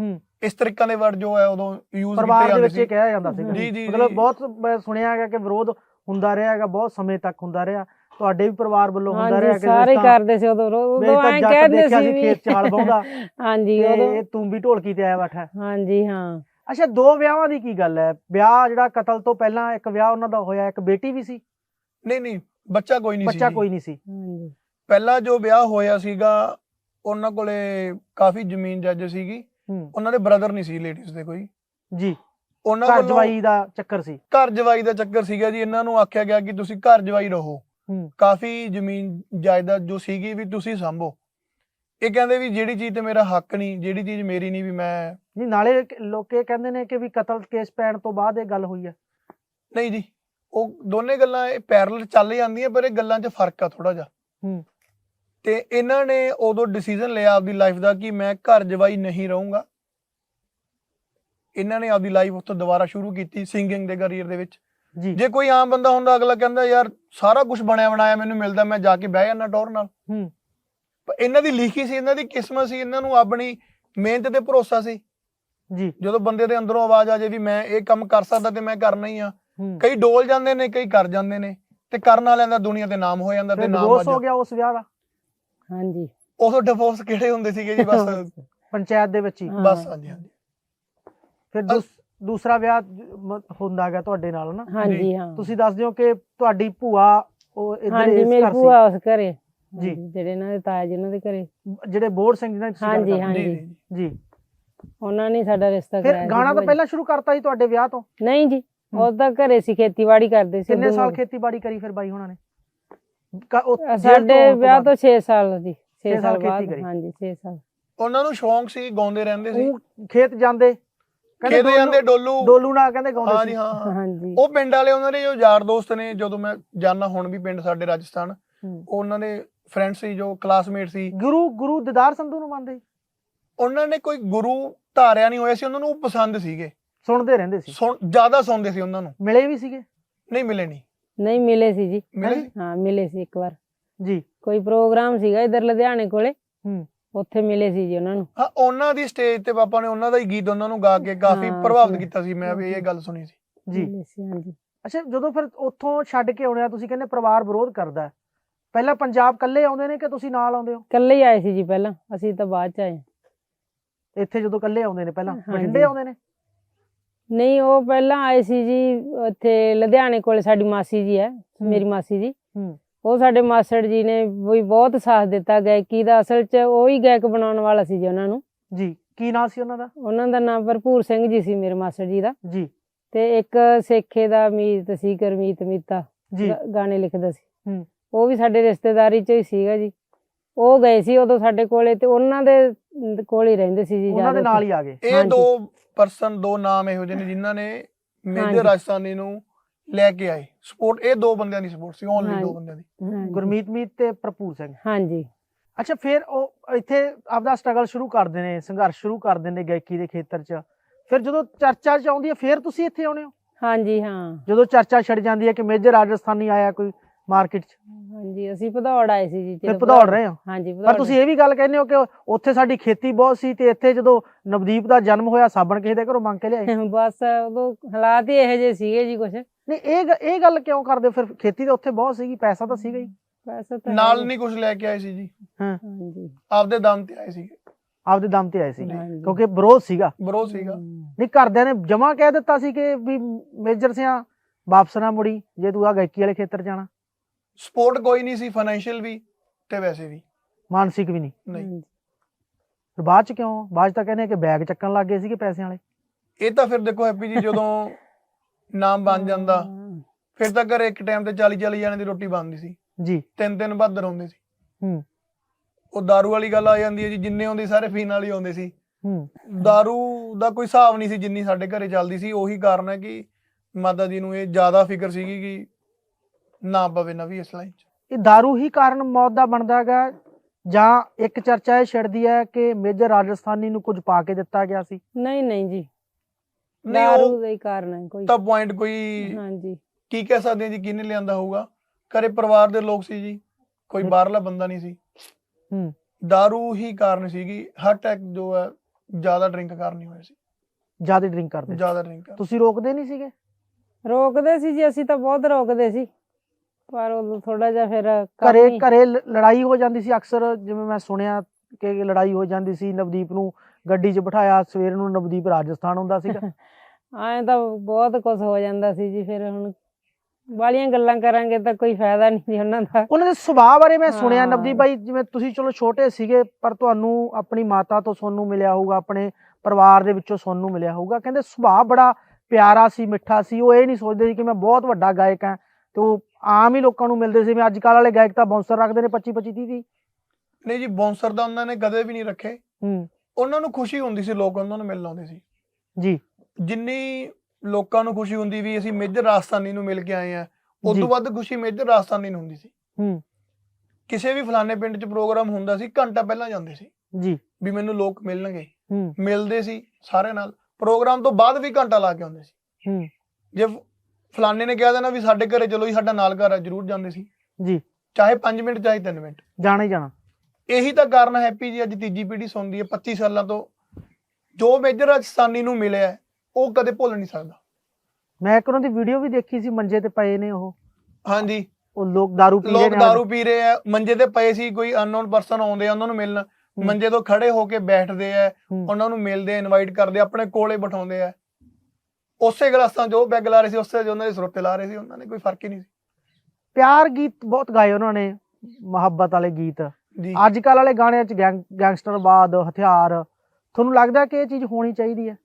B: ਹੂੰ।
C: ਇਸ ਤਰੀਕਾਂ ਦੇ ਵਰਡ ਜੋ ਹੈ ਉਦੋਂ ਯੂਜ਼
B: ਪਰਿਵਾਰ
C: ਕੀਤੇ
B: ਦੇ
C: ਜਾਂਦੇ
B: ਵਿੱਚ
C: ਸੀ।
B: ਕਿਹਾ ਜਾਂਦਾ ਸੀ।
C: ਜੀ, ਜੀ,
B: ਮਤਲਬ। ਬਹੁਤ ਮੈਂ ਸੁਣਿਆ ਹੈਗਾ ਕਿ ਵਿਰੋਧ ਹੁੰਦਾ ਰਿਹਾ ਹੈਗਾ ਬਹੁਤ ਸਮੇਂ ਤੱਕ ਹੁੰਦਾ ਰਿਹਾ। ਤੁਹਾਡੇ ਵੀ ਪਰਿਵਾਰ ਵੱਲੋਂ ਹੁੰਦਾ ਰਿਹਾ ਕਿ
D: ਸਾਰੇ ਕਰਦੇ ਸੀ ਉਦੋਂ ਉਦੋਂ ਐਂ ਕਹਿੰਦੇ
B: ਦੇਖਿਆ
D: ਸੀ
B: ਖੇਤ ਚ ਹਲ ਵਾਹੁੰਦਾ।
D: ਹਾਂਜੀ ਉਦੋਂ।
B: ਇਹ ਤੂੰ ਵੀ ਢੋਲਕੀ ਤੇ ਆਇਆ ਬੈਠਾ।
D: ਹਾਂਜੀ ਹਾਂ।
B: ਅੱਛਾ ਦੋ ਵਿਆਹਾਂ ਦੀ ਕੀ ਗੱਲ ਹੈ? ਵਿਆਹ ਜਿਹੜਾ ਕਤਲ ਤੋਂ ਪਹਿਲਾਂ ਇੱਕ ਵਿਆਹ ਉਹਨਾਂ ਦਾ ਹੋਇਆ ਇੱਕ ਬੇਟੀ ਵੀ ਸੀ?
C: ਨਹੀਂ ਨਹੀਂ। ਬੱਚਾ ਕੋਈ ਨਹੀਂ ਸੀ
B: ਬੱਚਾ
C: ਜੀ।
B: ਕੋਈ ਨਹੀਂ ਸੀ।
D: ਹਾਂਜੀ।
C: ਪਹਿਲਾ ਜੋ ਵਿਆਹ ਹੋਇਆ ਸੀਗਾ ਉਹਨਾਂ ਕੋਲੇ ਕਾਫੀ ਜ਼ਮੀਨ ਜੱਜ ਸੀਗੀ।
B: ਹੂੰ।
C: ਉਹਨਾਂ ਦੇ ਬ੍ਰਦਰ ਨਹੀਂ ਸੀ ਲੇਡੀਜ਼ ਦੇ ਕੋਈ।
B: ਜੀ।
C: ਉਹਨਾਂ
B: ਘਰ
C: ਵੱਲੋਂ
B: ਜਵਾਈ ਦਾ ਚੱਕਰ ਸੀ।
C: ਘਰ ਜਵਾਈ ਦਾ ਚੱਕਰ ਸੀਗਾ ਜੀ। ਇਹਨਾਂ ਨੂੰ ਆਖਿਆ ਗਿਆ ਕਿ ਤੁਸੀਂ ਘਰ ਜਵਾਈ ਰਹੋ।
B: ਹੂੰ।
C: ਕਾਫੀ ਜ਼ਮੀਨ ਜਾਇਦਾਦ ਜੋ ਸੀਗੀ ਵੀ ਤੁਸੀਂ ਸੰਭੋ। ਇਹ ਕਹਿੰਦੇ ਵੀ ਜਿਹੜੀ ਚੀਜ਼ ਤੇ ਮੇਰਾ ਹੱਕ ਨਹੀਂ ਜਿਹੜੀ ਚੀਜ਼ ਮੇਰੀ ਨਹੀਂ ਵੀ ਮੈਂ
B: ਨਹੀਂ ਨਾਲੇ ਲੋਕ ਕਹਿੰਦੇ ਨੇ ਕਿ ਵੀ ਕਤਲ ਕੇਸ ਪੈਣ ਤੋਂ ਬਾਅਦ ਇਹ ਗੱਲ ਹੋਈ ਹੈ
C: ਨਹੀਂ ਜੀ। ਉਹ ਦੋਨੇ ਗੱਲਾਂ ਇਹ ਪੈਰਲਲ ਚੱਲ ਜਾਂਦੀਆਂ ਪਰ ਇਹ ਗੱਲਾਂ 'ਚ ਫ਼ਰਕ ਆ ਥੋੜਾ ਜਿਹਾ।
B: ਹੂੰ।
C: ਤੇ ਇਹਨਾਂ ਨੇ ਉਦੋਂ ਡਿਸੀਜਨ ਲਿਆ ਆਪਦੀ ਲਾਈਫ ਦਾ ਕਿ ਮੈਂ ਘਰ ਜਵਾਈ ਨਹੀਂ ਰਹੂੰਗਾ। ਇਹਨਾਂ ਨੇ ਆਪਦੀ ਲਾਈਫ ਉੱਥੋਂ ਦੁਬਾਰਾ ਸ਼ੁਰੂ ਕੀਤੀ ਸਿੰਗਿੰਗ ਦੇ ਕਰੀਅਰ ਦੇ ਵਿੱਚ।
B: ਜੀ।
C: ਜੇ ਕੋਈ ਆਮ ਬੰਦਾ ਹੁੰਦਾ ਅਗਲਾ ਕਹਿੰਦਾ ਯਾਰ ਸਾਰਾ ਕੁਝ ਬਣਿਆ ਬਣਾਇਆ ਮੈਨੂੰ ਮਿਲਦਾ ਮੈਂ ਜਾ ਕੇ ਬਹਿ ਜਾਣਾ ਟੌਰ ਨਾਲ।
B: ਹੂੰ।
C: ਪਰ ਇਹਨਾਂ ਦੀ ਲਿਖੀ ਸੀ ਇਹਨਾਂ ਦੀ ਕਿਸਮਤ ਸੀ ਇਹਨਾਂ ਨੂੰ ਆਪਣੀ ਮਿਹਨਤ ਤੇ ਭਰੋਸਾ ਸੀ।
B: ਜੀ।
C: ਜਦੋਂ ਬੰਦੇ ਦੇ ਅੰਦਰੋਂ ਆਵਾਜ਼ ਆ ਜੇ ਵੀ ਮੈਂ ਇਹ ਕੰਮ ਕਰ ਸਕਦਾ ਤੇ ਮੈਂ ਕਰਨਾ ਹੀ ਆ ਕਈ ਡੋਲ ਜਾਂਦੇ ਨੇ ਕਈ ਕਰ ਜਾਂਦੇ ਨੇ ਤੇ ਕਰਨ ਵਾਲਿਆਂ ਦਾ ਦੁਨੀਆ ਤੇ ਨਾਮ ਹੋ ਜਾਂਦਾ ਤੇ
B: ਫਿਰ
C: ਨਾਮ
B: ਹੋ ਗਿਆ ਉਸ ਵਿਆਹ ਦਾ?
D: ਹਾਂਜੀ।
C: ਉਦੋਂ ਡਿਵੋਰਸ ਕਿਹੜੇ ਹੁੰਦੇ ਸੀਗੇ ਜੀ ਬਸ?
B: ਪੰਚਾਇਤ ਦੇ ਵਿੱਚ ਹੀ।
C: ਬਸ ਹਾਂਜੀ ਹਾਂਜੀ।
B: ਫਿਰ ਦੂਸ- ਦੂਸਰਾ ਵਿਆਹ ਹੁੰਦਾ ਹੈਗਾ ਤੁਹਾਡੇ ਨਾਲ ਨਾ
D: ਹਾਂਜੀ ਹਾਂ।
B: ਤੁਸੀਂ ਦੱਸਦੇ ਹੋ ਕਿ ਤੁਹਾਡੀ ਭੂਆ ਉਹ ਇੱਧਰ
D: ਹਾਂਜੀ
B: ਇਸ
D: ਮੇਰੀ
B: ਘਰ
D: ਭੂਆ ਉਸ ਘਰੇ।
B: ਜੀ।
D: ਹਾਂਜੀ, ਜਿਹੜੇ ਇਹਨਾਂ ਦੇ ਤਾਇਆ ਜੀ ਦੇ ਘਰੇ।
B: ਸੀ ਜਿਹੜੇ ਬੋੜ ਸਿੰਘ ਜਿਹਨਾਂ ਦੀ ਤੁਸੀਂ ਗੱਲ
D: ਹਾਂਜੀ, ਹਾਂਜੀ।
C: ਜੀ,
D: ਉਹਨਾਂ ਨੇ ਸਾਡਾ ਰਿਸ਼ਤਾ
B: ਫਿਰ
D: ਕਰਾਇਆ ਸੀ
B: ਗਾਣਾ ਤਾਂ। ਪਹਿਲਾਂ ਸ਼ੁਰੂ ਕਰਤਾ ਸੀ ਤੁਹਾਡੇ ਵਿਆਹ ਤੋਂ?
D: ਨਹੀਂ ਜੀ। ਉਹ ਤਾਂ ਘਰੇ ਸੀ ਖੇਤੀਬਾੜੀ ਕਰਦੇ ਸੀ
B: ਕਿੰਨੇ ਸਾਲ ਖੇਤੀਬਾੜੀ ਕਰੀ ਫਿਰ ਬਾਈ ਹੁਣਾਂ ਨੇ? ਕ- ਉਹ ਜੇਲ੍ਹ
D: ਸਾਡੇ
B: ਤੋਂ ਆਉਣ ਤੋਂ
D: ਵਿਆਹ
B: ਬਾਅਦ।
D: ਤੋਂ 6 ਸਾਲ ਜੀ 6
B: ਛੇ ਸਾਲ
D: ਸਾਲ ਬਾਅਦ
B: ਖੇਤੀ ਕਰੀ।
D: ਹਾਂਜੀ 6 ਸਾਲ।
C: ਉਹਨਾਂ ਨੂੰ ਸ਼ੌਂਕ ਸੀ ਗਾਉਂਦੇ ਰਹਿੰਦੇ ਸੀ।
B: ਉਹ ਖੇਤ ਜਾਂਦੇ। ਕਹਿੰਦੇ
C: ਖੇਤ
B: ਡੋਲੂ-
C: ਜਾਂਦੇ ਡੋਲੂ।
B: ਡੋਲੂ ਨਾਲ ਕਹਿੰਦੇ ਗਾਉਂਦੇ ਸੀ।
C: ਹਾਂ। ਹਾਂ
D: ਹਾਂਜੀ।
C: ਉਹ ਪਿੰਡ ਵਾਲੇ ਉਹਨਾਂ ਦੇ ਜੋ ਯਾਰ ਦੋਸਤ ਨੇ ਜਦੋਂ ਮੈਂ ਜਾਣਾ ਹੁਣ ਵੀ ਪਿੰਡ ਸਾਡੇ ਰਾਜਸਥਾਨ
B: ਹੂੰ।
C: ਉਹਨਾਂ ਦੇ ਫਰੈਂਡ ਸੀ ਜੋ ਕਲਾਸਮੇਟ ਸੀ।
B: ਗੁਰੂ ਗੁਰੂ ਦਿਦਾਰ ਸੰਧੂ ਨੂੰ ਮੰਨਦੇ। ਸੀ?
C: ਉਹਨਾਂ ਨੇ ਕੋਈ ਗੁਰੂ ਧਾਰਿਆ ਨਹੀਂ ਹੋਇਆ ਸੀ ਉਹਨਾਂ ਨੂੰ ਉਹ ਪਸੰਦ ਸੀਗੇ।
B: ਸੁਣਦੇ ਰਹਿੰਦੇ ਸੀ।
C: ਸੁਣ ਜ਼ਿਆਦਾ ਸੁਣਦੇ ਸੀ ਉਹਨਾਂ ਨੂੰ।
B: ਮਿਲੇ ਵੀ ਸੀਗੇ?
C: ਨਹੀਂ ਮਿਲੇ ਨਹੀਂ
D: ਨਹੀਂ ਮਿਲੇ ਸੀ ਜੀ।
C: ਮਿਲੇ?
B: ਹੈਂ?
D: ਹਾਂ ਮਿਲੇ ਸੀ ਇੱਕ ਵਾਰ।
B: ਜੀ।
D: ਕੋਈ ਪ੍ਰੋਗਰਾਮ ਸੀਗਾ ਇਧਰ ਲੁਧਿਆਣੇ ਕੋਲੇ।
B: ਹੂੰ।
D: ਉੱਥੇ ਮਿਲੇ ਸੀ ਜੀ ਉਹਨਾਂ ਨੂੰ।
C: ਹਾਂ ਉਹਨਾਂ ਦੀ ਸਟੇਜ ਤੇ ਪਾਪਾ ਨੇ ਉਹਨਾਂ ਦਾ ਹੀ ਗੀਤ ਉਹਨਾਂ ਨੂੰ ਗਾ ਕੇ ਕਾਫੀ
D: ਹਾਂ,
C: ਪ੍ਰਭਾਵਿਤ। ਕੀਤਾ ਸੀ ਮੈਂ ਵੀ ਇਹ ਗੱਲ ਸੁਣੀ ਸੀ।
B: ਜੀ।
D: ਮਿਲੇ ਸੀ ਹਾਂਜੀ
B: ਅੱਛਾ ਜਦੋਂ ਫਿਰ ਉੱਥੋਂ ਛੱਡ ਕੇ ਆਉਣੇ ਆ ਤੁਸੀਂ ਕਹਿੰਦੇ ਪਰਿਵਾਰ ਵਿਰੋਧ ਕਰਦਾ ਹੈ। ਪਹਿਲਾਂ ਪੰਜਾਬ ਕੱਲੇ ਆਉਂਦੇ ਨੇ ਕਿ ਤੁਸੀਂ ਨਾਲ ਆਉਂਦੇ ਹੋ?
D: ਇਕੱਲੇ ਹੀ ਆਏ ਸੀ ਜੀ ਪਹਿਲਾਂ। ਅਸੀਂ ਤਾਂ ਬਾਅਦ ਚ ਆਏ
B: ਇੱਥੇ ਜਦੋਂ ਕੱਲੇ ਆਉਂਦੇ ਨੇ ਪਹਿਲਾਂ
D: ਹਾਂਜੀ।
B: ਬਠਿੰਡੇ ਆਉਂਦੇ ਨੇ?
D: ਨਹੀਂ ਉਹ ਪਹਿਲਾਂ ਆਏ ਸੀ ਜੀ ਉੱਥੇ ਲੁਧਿਆਣੇ ਕੋਲੇ ਸਾਡੀ ਮਾਸੀ ਜੀ ਹੈ ਮੇਰੀ ਮਾਸੀ ਜੀ। ਉਹ ਸਾਡੇ ਮਾਸੜ ਜੀ ਨੇ ਵੀ ਬਹੁਤ ਸਾਥ ਦਿੱਤਾ ਗਾਇਕੀ ਦਾ ਅਸਲ 'ਚ ਉਹ ਹੀ ਗਾਇਕ ਬਣਾਉਣ ਵਾਲਾ ਸੀ ਜੀ ਉਹਨਾਂ ਨੂੰ।
B: ਜੀ ਕੀ ਨਾਂ ਸੀ ਉਹਨਾਂ ਦਾ?
D: ਉਹਨਾਂ ਦਾ ਨਾਮ ਭਰਪੂਰ ਸਿੰਘ ਜੀ ਸੀ ਮੇਰੇ ਮਾਸੜ ਜੀ ਦਾ।
B: ਜੀ।
D: ਤੇ ਇੱਕ ਸੇਖੇ ਦਾ ਮੀਤ ਸੀ ਗੁਰਮੀਤ ਮੀਤਾ
B: ਜੀ।
D: ਗਾਣੇ ਲਿਖਦਾ ਸੀ।
B: ਹੂੰ।
D: ਉਹ ਵੀ ਸਾਡੇ ਰਿਸ਼ਤੇਦਾਰੀ 'ਚ ਹੀ ਸੀਗਾ ਜੀ। ਉਹ ਗਏ ਸੀ ਉਦੋਂ ਸਾਡੇ ਕੋਲੇ ਤੇ ਉਹਨਾਂ ਦੇ ਕੋਲ ਹੀ ਰਹਿੰਦੇ ਸੀ ਜੀ
B: ਉਹਨਾਂ ਦੇ
D: ਜ਼ਿਆਦਾ
B: ਨਾਲ ਹੀ ਆ ਗਏ।
C: ਇਹ
D: ਹਾਂਜੀ।
C: ਦੋ ਪਰਸਨ ਦੋ ਨਾਮ ਇਹੋ ਜਿਹੇ ਨੇ ਜਿਨ੍ਹਾਂ ਨੇ ਮੇਜਰ। ਰਾਜਸਥਾਨੀ ਨੂੰ ਲੈ ਕੇ ਆਏ। ਸਪੋਰਟ ਇਹ ਦੋ ਬੰਦਿਆਂ ਦੀ ਸਪੋਰਟ ਸੀ ਓਨਲੀ
D: ਹਾਂਜੀ।
C: ਦੋ ਬੰਦਿਆਂ ਦੀ।
D: ਹਾਂਜੀ।
B: ਗੁਰਮੀਤ ਮੀਤ ਤੇ ਭਰਪੂਰ ਸਿੰਘ।
D: ਹਾਂਜੀ।
B: ਅੱਛਾ ਫਿਰ ਉਹ ਇੱਥੇ ਆਪਦਾ ਸਟਰਗਲ ਸ਼ੁਰੂ ਕਰਦੇ ਨੇ ਸੰਘਰਸ਼ ਸ਼ੁਰੂ ਕਰਦੇ ਨੇ ਗਾਇਕੀ ਦੇ ਖੇਤਰ 'ਚ। ਫਿਰ ਜਦੋਂ ਚਰਚਾ 'ਚ ਆਉਂਦੀ ਹੈ ਫਿਰ ਤੁਸੀਂ ਇੱਥੇ ਆਉਣੇ ਹੋ?
D: ਹਾਂਜੀ ਹਾਂ।
B: ਜਦੋਂ ਚਰਚਾ ਛਿੜ ਜਾਂਦੀ ਹੈ ਕਿ ਮੇਜਰ ਰਾਜਸਥਾਨੀ ਆਇਆ ਕੋਈ ਮਾਰਕੀਟ 'ਚ?
D: ਹਾਂਜੀ ਅਸੀਂ ਭਦੌੜ ਆਏ ਸੀ ਜੀ ਜਦੋਂ
B: ਭਦੌੜ ਰਹੇ ਹੋ?
D: ਹਾਂਜੀ
B: ਪਰ
D: ਭਦੌੜ
B: ਤੁਸੀਂ ਇਹ ਵੀ ਗੱਲ ਕਹਿੰਦੇ ਹੋ ਕਿ ਉੱਥੇ ਸਾਡੀ ਖੇਤੀ ਬਹੁਤ ਸੀ ਤੇ ਇੱਥੇ ਜਦੋਂ ਨਵਦੀਪ ਦਾ ਜਨਮ ਹੋਇਆ ਸਾਬਣ ਕਿਸੇ ਦੇ ਘਰੋਂ ਮੰਗ ਕੇ ਲਿਆਏ?
D: ਬਸ ਉਦੋਂ ਹਾਲਾਤ ਹੀ ਇਹੋ ਜਿਹੇ ਸੀਗੇ ਜੀ ਕੁਛ।
B: ਨਹੀਂ ਇਹ ਇਹ ਗੱਲ ਕਿਉਂ ਕਰਦੇ ਹੋ? ਫਿਰ ਖੇਤੀ ਤਾਂ ਉੱਥੇ ਬਹੁਤ ਸੀਗੀ ਪੈਸਾ ਤਾਂ ਸੀਗਾ ਹੀ।
D: ਪੈਸਾ ਤਾਂ ਹੈ
C: ਨਾਲ
D: ਹੀ।
C: ਨਹੀਂ ਕੁਝ ਲੈ ਕੇ ਆਏ ਸੀ ਜੀ।
D: ਹਾਂਜੀ।
C: ਆਪਦੇ ਦਮ ਤੇ ਆਏ ਸੀ
B: ਆਪਦੇ ਦਮ ਤੇ ਆਏ ਸੀ। ਕਿਉਂਕਿ ਵਿਰੋਧ ਸੀਗਾ।
C: ਬਰੋ ਸੀਗਾ।
B: ਨਹੀਂ ਘਰਦਿਆਂ ਨੇ ਜਮਾ ਕਹਿ ਦਿੱਤਾ ਸੀ ਕਿ ਵੀ ਮੇਜਰ ਸਿਆ ਵਾਪਸ ਨਾ ਮੁੜੀ ਜੇ ਤੂੰ ਆ ਗਾਇਕੀ ਵਾਲੇ ਖੇਤਰ ਜਾਣਾ
C: ਸਪੋਰਟ ਕੋਈ ਨਹੀਂ ਸੀ ਫਾਈਨੈਂਸ਼ੀਅਲ ਵੀ ਤੇ ਵੈਸੇ ਵੀ
B: ਮਾਨਸਿਕ ਵੀ ਨਹੀਂ
C: ਨਹੀਂ
D: ਹਾਂਜੀ।
B: ਫਿਰ ਬਾਅਦ ਚ ਕਿਉਂ ਬਾਅਦ 'ਚ ਤਾਂ ਕਹਿੰਦੇ ਕਿ ਬੈਗ ਚੱਕਣ ਲੱਗ ਗਏ ਸੀਗੇ ਪੈਸਿਆਂ ਵਾਲੇ
C: ਇਹ ਤਾਂ ਫਿਰ ਦੇਖੋ ਹੈਪੀ ਜੀ ਜਦੋਂ ਨਾਮ ਬਣ ਜਾਂਦਾ
D: ਹਾਂ।
C: ਫਿਰ ਤਾਂ ਘਰੇ ਇੱਕ ਟਾਈਮ ਤੇ 40 40 ਜਾਣੇ ਦੀ ਰੋਟੀ ਬਣਦੀ ਸੀ
B: ਜੀ
C: ਤਿੰਨ ਤਿੰਨ ਬਾਦਰ ਹੁੰਦੇ ਸੀ
B: ਹੂੰ
C: ਉਹ दारू ਵਾਲੀ ਗੱਲ ਆ ਜਾਂਦੀ ਹੈ ਜੀ ਜਿੰਨੇ ਆਉਂਦੇ ਸਾਰੇ ਪੀਣ ਵਾਲੀ ਆਉਂਦੇ ਸੀ
B: ਹੂੰ
C: दारू ਦਾ ਕੋਈ ਹਿਸਾਬ ਨਹੀਂ ਸੀ ਜਿੰਨੀ ਸਾਡੇ ਘਰੇ ਚੱਲਦੀ ਸੀ ਉਹੀ ਕਾਰਨ ਹੈ ਕਿ ਮਾਤਾ ਜੀ ਨੂੰ ਇਹ ਜ਼ਿਆਦਾ ਫਿਕਰ ਸੀਗੀ ਕਿ ਨਾ ਪਵੇ ਨਵੀਂ ਇਸ ਲਾਈਨ 'ਚ।
B: ਇਹ दारू ਹੀ ਕਾਰਨ ਮੌਤ ਦਾ ਬਣਦਾ ਹੈਗਾ ਜਾਂ ਇੱਕ ਚਰਚਾ ਇਹ ਛਿੜਦੀ ਹੈ ਕਿ ਮੇਜਰ ਰਾਜਸਥਾਨੀ ਨੂੰ ਕੁਝ ਪਾ ਕੇ ਦਿੱਤਾ ਗਿਆ ਸੀ?
D: ਨਹੀਂ ਨਹੀਂ ਜੀ। ਦਾਰੂ
C: ਉਹ
D: ਕਾਰਨ ਹੈ ਕੋਈ।
C: ਤਾਂ ਪੁਆਇੰਟ ਕੋਈ
D: ਹਾਂਜੀ।
C: ਕੀ ਕਹਿ ਸਕਦੇ ਜੀ ਕਿਹਨੇ ਲਿਆਂਦਾ ਹੋਊਗਾ? ਘਰੇ ਪਰਿਵਾਰ ਦੇ ਲੋਕ ਸੀ ਜੀ ਕੋਈ ਬਾਹਰਲਾ ਬੰਦਾ ਨਹੀਂ ਸੀ।
B: ਹੂੰ।
C: ਦਾਰੂ ਹੀ ਕਾਰਨ ਸੀਗੀ ਹਾਰਟ ਅਟੈਕ ਜੋ ਹੈ ਜ਼ਿਆਦਾ ਡਰਿੰਕ ਕਰਨੀ ਹੋਇਆ ਸੀ।
B: ਜ਼ਿਆਦਾ ਡਰਿੰਕ ਕਰਦੇ
C: ਜ਼ਿਆਦਾ ਡਰਿੰਕ
B: ਤੁਸੀਂ ਰੋਕਦੇ ਨਹੀਂ ਸੀਗੇ?
D: ਰੋਕਦੇ ਸੀ ਜੀ ਅਸੀਂ ਤਾਂ ਬਹੁਤ ਰੋਕਦੇ ਸੀ। ਪਰ ਉਹ ਥੋੜਾ ਜਿਹਾ ਫਿਰ ਕੰਮ
B: ਘਰੇ
D: ਹੀ-
B: ਘਰੇ ਲ- ਲੜਾਈ ਹੋ ਜਾਂਦੀ ਸੀ ਅਕਸਰ ਜਿਵੇਂ ਮੈਂ ਸੁਣਿਆ ਕਿ ਲੜਾਈ ਹੋ ਜਾਂਦੀ ਸੀ ਨਵਦੀਪ ਨੂੰ ਗੱਡੀ 'ਚ ਬਿਠਾਇਆ ਸਵੇਰ ਨੂੰ ਨਵਦੀਪ ਰਾਜਸਥਾਨ ਹੁੰਦਾ ਸੀਗਾ।
D: ਐਂ ਤਾਂ ਬਹੁਤ ਕੁਝ ਹੋ ਜਾਂਦਾ ਸੀ ਜੀ ਫਿਰ ਹੁਣ ਵਾਲੀਆਂ ਗੱਲਾਂ ਕਰਾਂਗੇ ਤਾਂ ਕੋਈ ਫਾਇਦਾ ਨਹੀਂ ਜੀ ਉਹਨਾਂ ਦਾ।
B: ਉਹਨਾਂ ਦੇ ਸੁਭਾਅ ਬਾਰੇ ਮੈਂ ਸੁਣਿਆ
D: ਹਾਂ।
B: ਨਵਦੀਪ ਭਾਈ ਜਿਵੇਂ ਤੁਸੀਂ ਚਲੋ ਛੋਟੇ ਸੀਗੇ ਪਰ ਤੁਹਾਨੂੰ ਆਪਣੀ ਮਾਤਾ ਤੋਂ ਸੁਣਨ ਨੂੰ ਮਿਲਿਆ ਹੋਊਗਾ ਆਪਣੇ ਪਰਿਵਾਰ ਦੇ ਵਿੱਚੋਂ ਸੁਣਨ ਨੂੰ ਮਿਲਿਆ ਹੋਊਗਾ। ਕਹਿੰਦੇ ਸੁਭਾਅ ਬੜਾ ਪਿਆਰਾ ਸੀ ਮਿੱਠਾ ਸੀ ਉਹ ਇਹ ਨਹੀਂ ਸੋਚਦੇ ਸੀ ਕਿ ਮੈਂ ਬਹੁਤ ਵੱਡਾ ਗਾਇਕ ਹਾਂ ਤੇ ਉਹ ਆਮ ਹੀ ਲੋਕਾਂ ਨੂੰ ਮਿਲਦੇ ਸੀ। ਮੈਂ ਅੱਜ ਕੱਲ੍ਹ ਵਾਲੇ ਗਾਇਕ ਤਾਂ ਬਾਉਂਸਰ ਰੱਖਦੇ ਨੇ 25 25 30 30
C: ਨਹੀਂ ਜੀ ਬੌਂਸਰ ਦਾ ਉਹਨਾਂ ਨੇ ਕਦੇ ਵੀ ਨਹੀਂ ਰੱਖੇ।
B: ਹੂੰ।
C: ਉਹਨਾਂ ਨੂੰ ਖੁਸ਼ੀ ਹੁੰਦੀ ਸੀ ਲੋਕ ਉਹਨਾਂ ਨੂੰ ਮਿਲਣ ਆਉਂਦੇ ਸੀ।
B: ਜੀ।
C: ਜਿੰਨੀ ਲੋਕਾਂ ਨੂੰ ਖੁਸ਼ੀ ਹੁੰਦੀ ਵੀ ਅਸੀਂ ਮੇਜਰ ਰਾਜਸਥਾਨੀ ਨੂੰ ਮਿਲ ਕੇ ਆਏ ਆ ਉਸ। ਤੋਂ ਵੱਧ ਖੁਸ਼ੀ ਮੇਜਰ ਰਾਜਸਥਾਨੀ ਨੂੰ ਹੁੰਦੀ ਸੀ।
B: ਹੂੰ।
C: ਕਿਸੇ ਵੀ ਫਲਾਣੇ ਪਿੰਡ 'ਚ ਪ੍ਰੋਗਰਾਮ ਹੁੰਦਾ ਸੀ ਘੰਟਾ ਪਹਿਲਾਂ ਜਾਂਦੇ ਸੀ।
B: ਜੀ।
C: ਵੀ ਮੈਨੂੰ ਲੋਕ ਮਿਲਣਗੇ।
B: ਹੂੰ।
C: ਮਿਲਦੇ ਸੀ ਸਾਰਿਆਂ ਨਾਲ। ਪ੍ਰੋਗਰਾਮ ਤੋਂ ਬਾਅਦ ਵੀ ਘੰਟਾ ਲਾ ਕੇ ਆਉਂਦੇ ਸੀ।
B: ਹੂੰ।
C: ਜੇ ਫਲਾਣੇ ਨੇ ਕਿਹਾ ਦੇਣਾ ਵੀ ਸਾਡੇ ਘਰੇ ਚਲੋ ਜੀ ਸਾਡਾ ਨਾਲ ਘਰ ਆ ਜਰੂਰ ਜਾਂਦੇ ਸੀ।
B: ਜੀ।
C: ਚਾਹੇ 5 ਮਿੰਟ ਚਾਹੇ 3 ਮਿੰਟ।
B: ਜਾਣਾ ਹੀ ਜਾਣਾ।
C: ਇਹੀ ਤਾਂ ਕਾਰਨ ਹੈਪੀ ਜੀ ਅੱਜ ਤੀਜੀ ਪੀੜ੍ਹੀ ਸੁਣਦੀ ਹੈ 25 ਸਾਲਾਂ ਤੋਂ। ਜੋ ਮੇਜਰ ਅਜਸਾਨੀ ਨੂੰ ਮਿਲਿਆ ਉਹ ਕਦੇ ਭੁੱਲ ਨਹੀਂ ਸਕਦਾ।
B: ਮੈਂ ਇੱਕ ਉਹਨਾਂ ਦੀ ਵੀਡੀਓ ਵੀ ਦੇਖੀ ਸੀ ਮੰਜੇ ਤੇ ਪਏ ਨੇ ਉਹ।
C: ਹਾਂਜੀ।
B: ਉਹ ਲੋਕ ਦਾਰੂ ਪੀ ਰਹੇ
C: ਲੋਕ
B: ਨੇ
C: ਪੀ ਰਹੇ ਆ ਮੰਜੇ ਤੇ ਪਏ ਸੀ ਕੋਈ ਅਨਨੋਨ ਪਰਸਨ ਆਉਂਦੇ ਆ ਉਹਨਾਂ ਨੂੰ ਮਿਲਣ। ਮੰਜੇ ਤੋਂ ਖੜੇ ਹੋ ਕੇ ਬੈਠਦੇ ਆ ਉਹਨਾਂ ਨੂੰ ਮਿਲਦੇ ਇਨਵਾਈਟ ਕਰਦੇ ਆਪਣੇ ਕੋਲੇ ਬਿਠਾਉਂਦੇ ਆ। ਉਸੇ ਗਲਾਸਾਂ 'ਚ ਉਹ ਬੈਗ ਲਾ ਰਹੇ ਸੀ ਉਸੇ 'ਚ ਉਹਨਾਂ ਦੇ ਸਰੋਤੇ ਲਾ ਰਹੇ ਸੀ ਉਹਨਾਂ ਨੇ ਕੋਈ ਫ਼ਰਕ ਹੀ ਨਹੀਂ ਸੀ।
B: ਪਿਆਰ ਗੀਤ ਬਹੁਤ ਗਾਏ ਉਹਨਾਂ ਨੇ ਮੁਹੱਬਤ ਵਾਲੇ ਗੀਤ।
C: ਜੀ।
B: ਅੱਜ ਕੱਲ ਵਾਲੇ ਗਾਣਿਆਂ 'ਚ ਗੈਂਗ- ਗੈਂਗਸਟਰਵਾਦ ਹਥਿਆਰ ਤੁਹਾਨੂੰ ਲੱਗਦਾ ਕਿ ਇਹ ਚੀਜ਼ ਹੋਣੀ ਚਾਹੀਦੀ ਹੈ?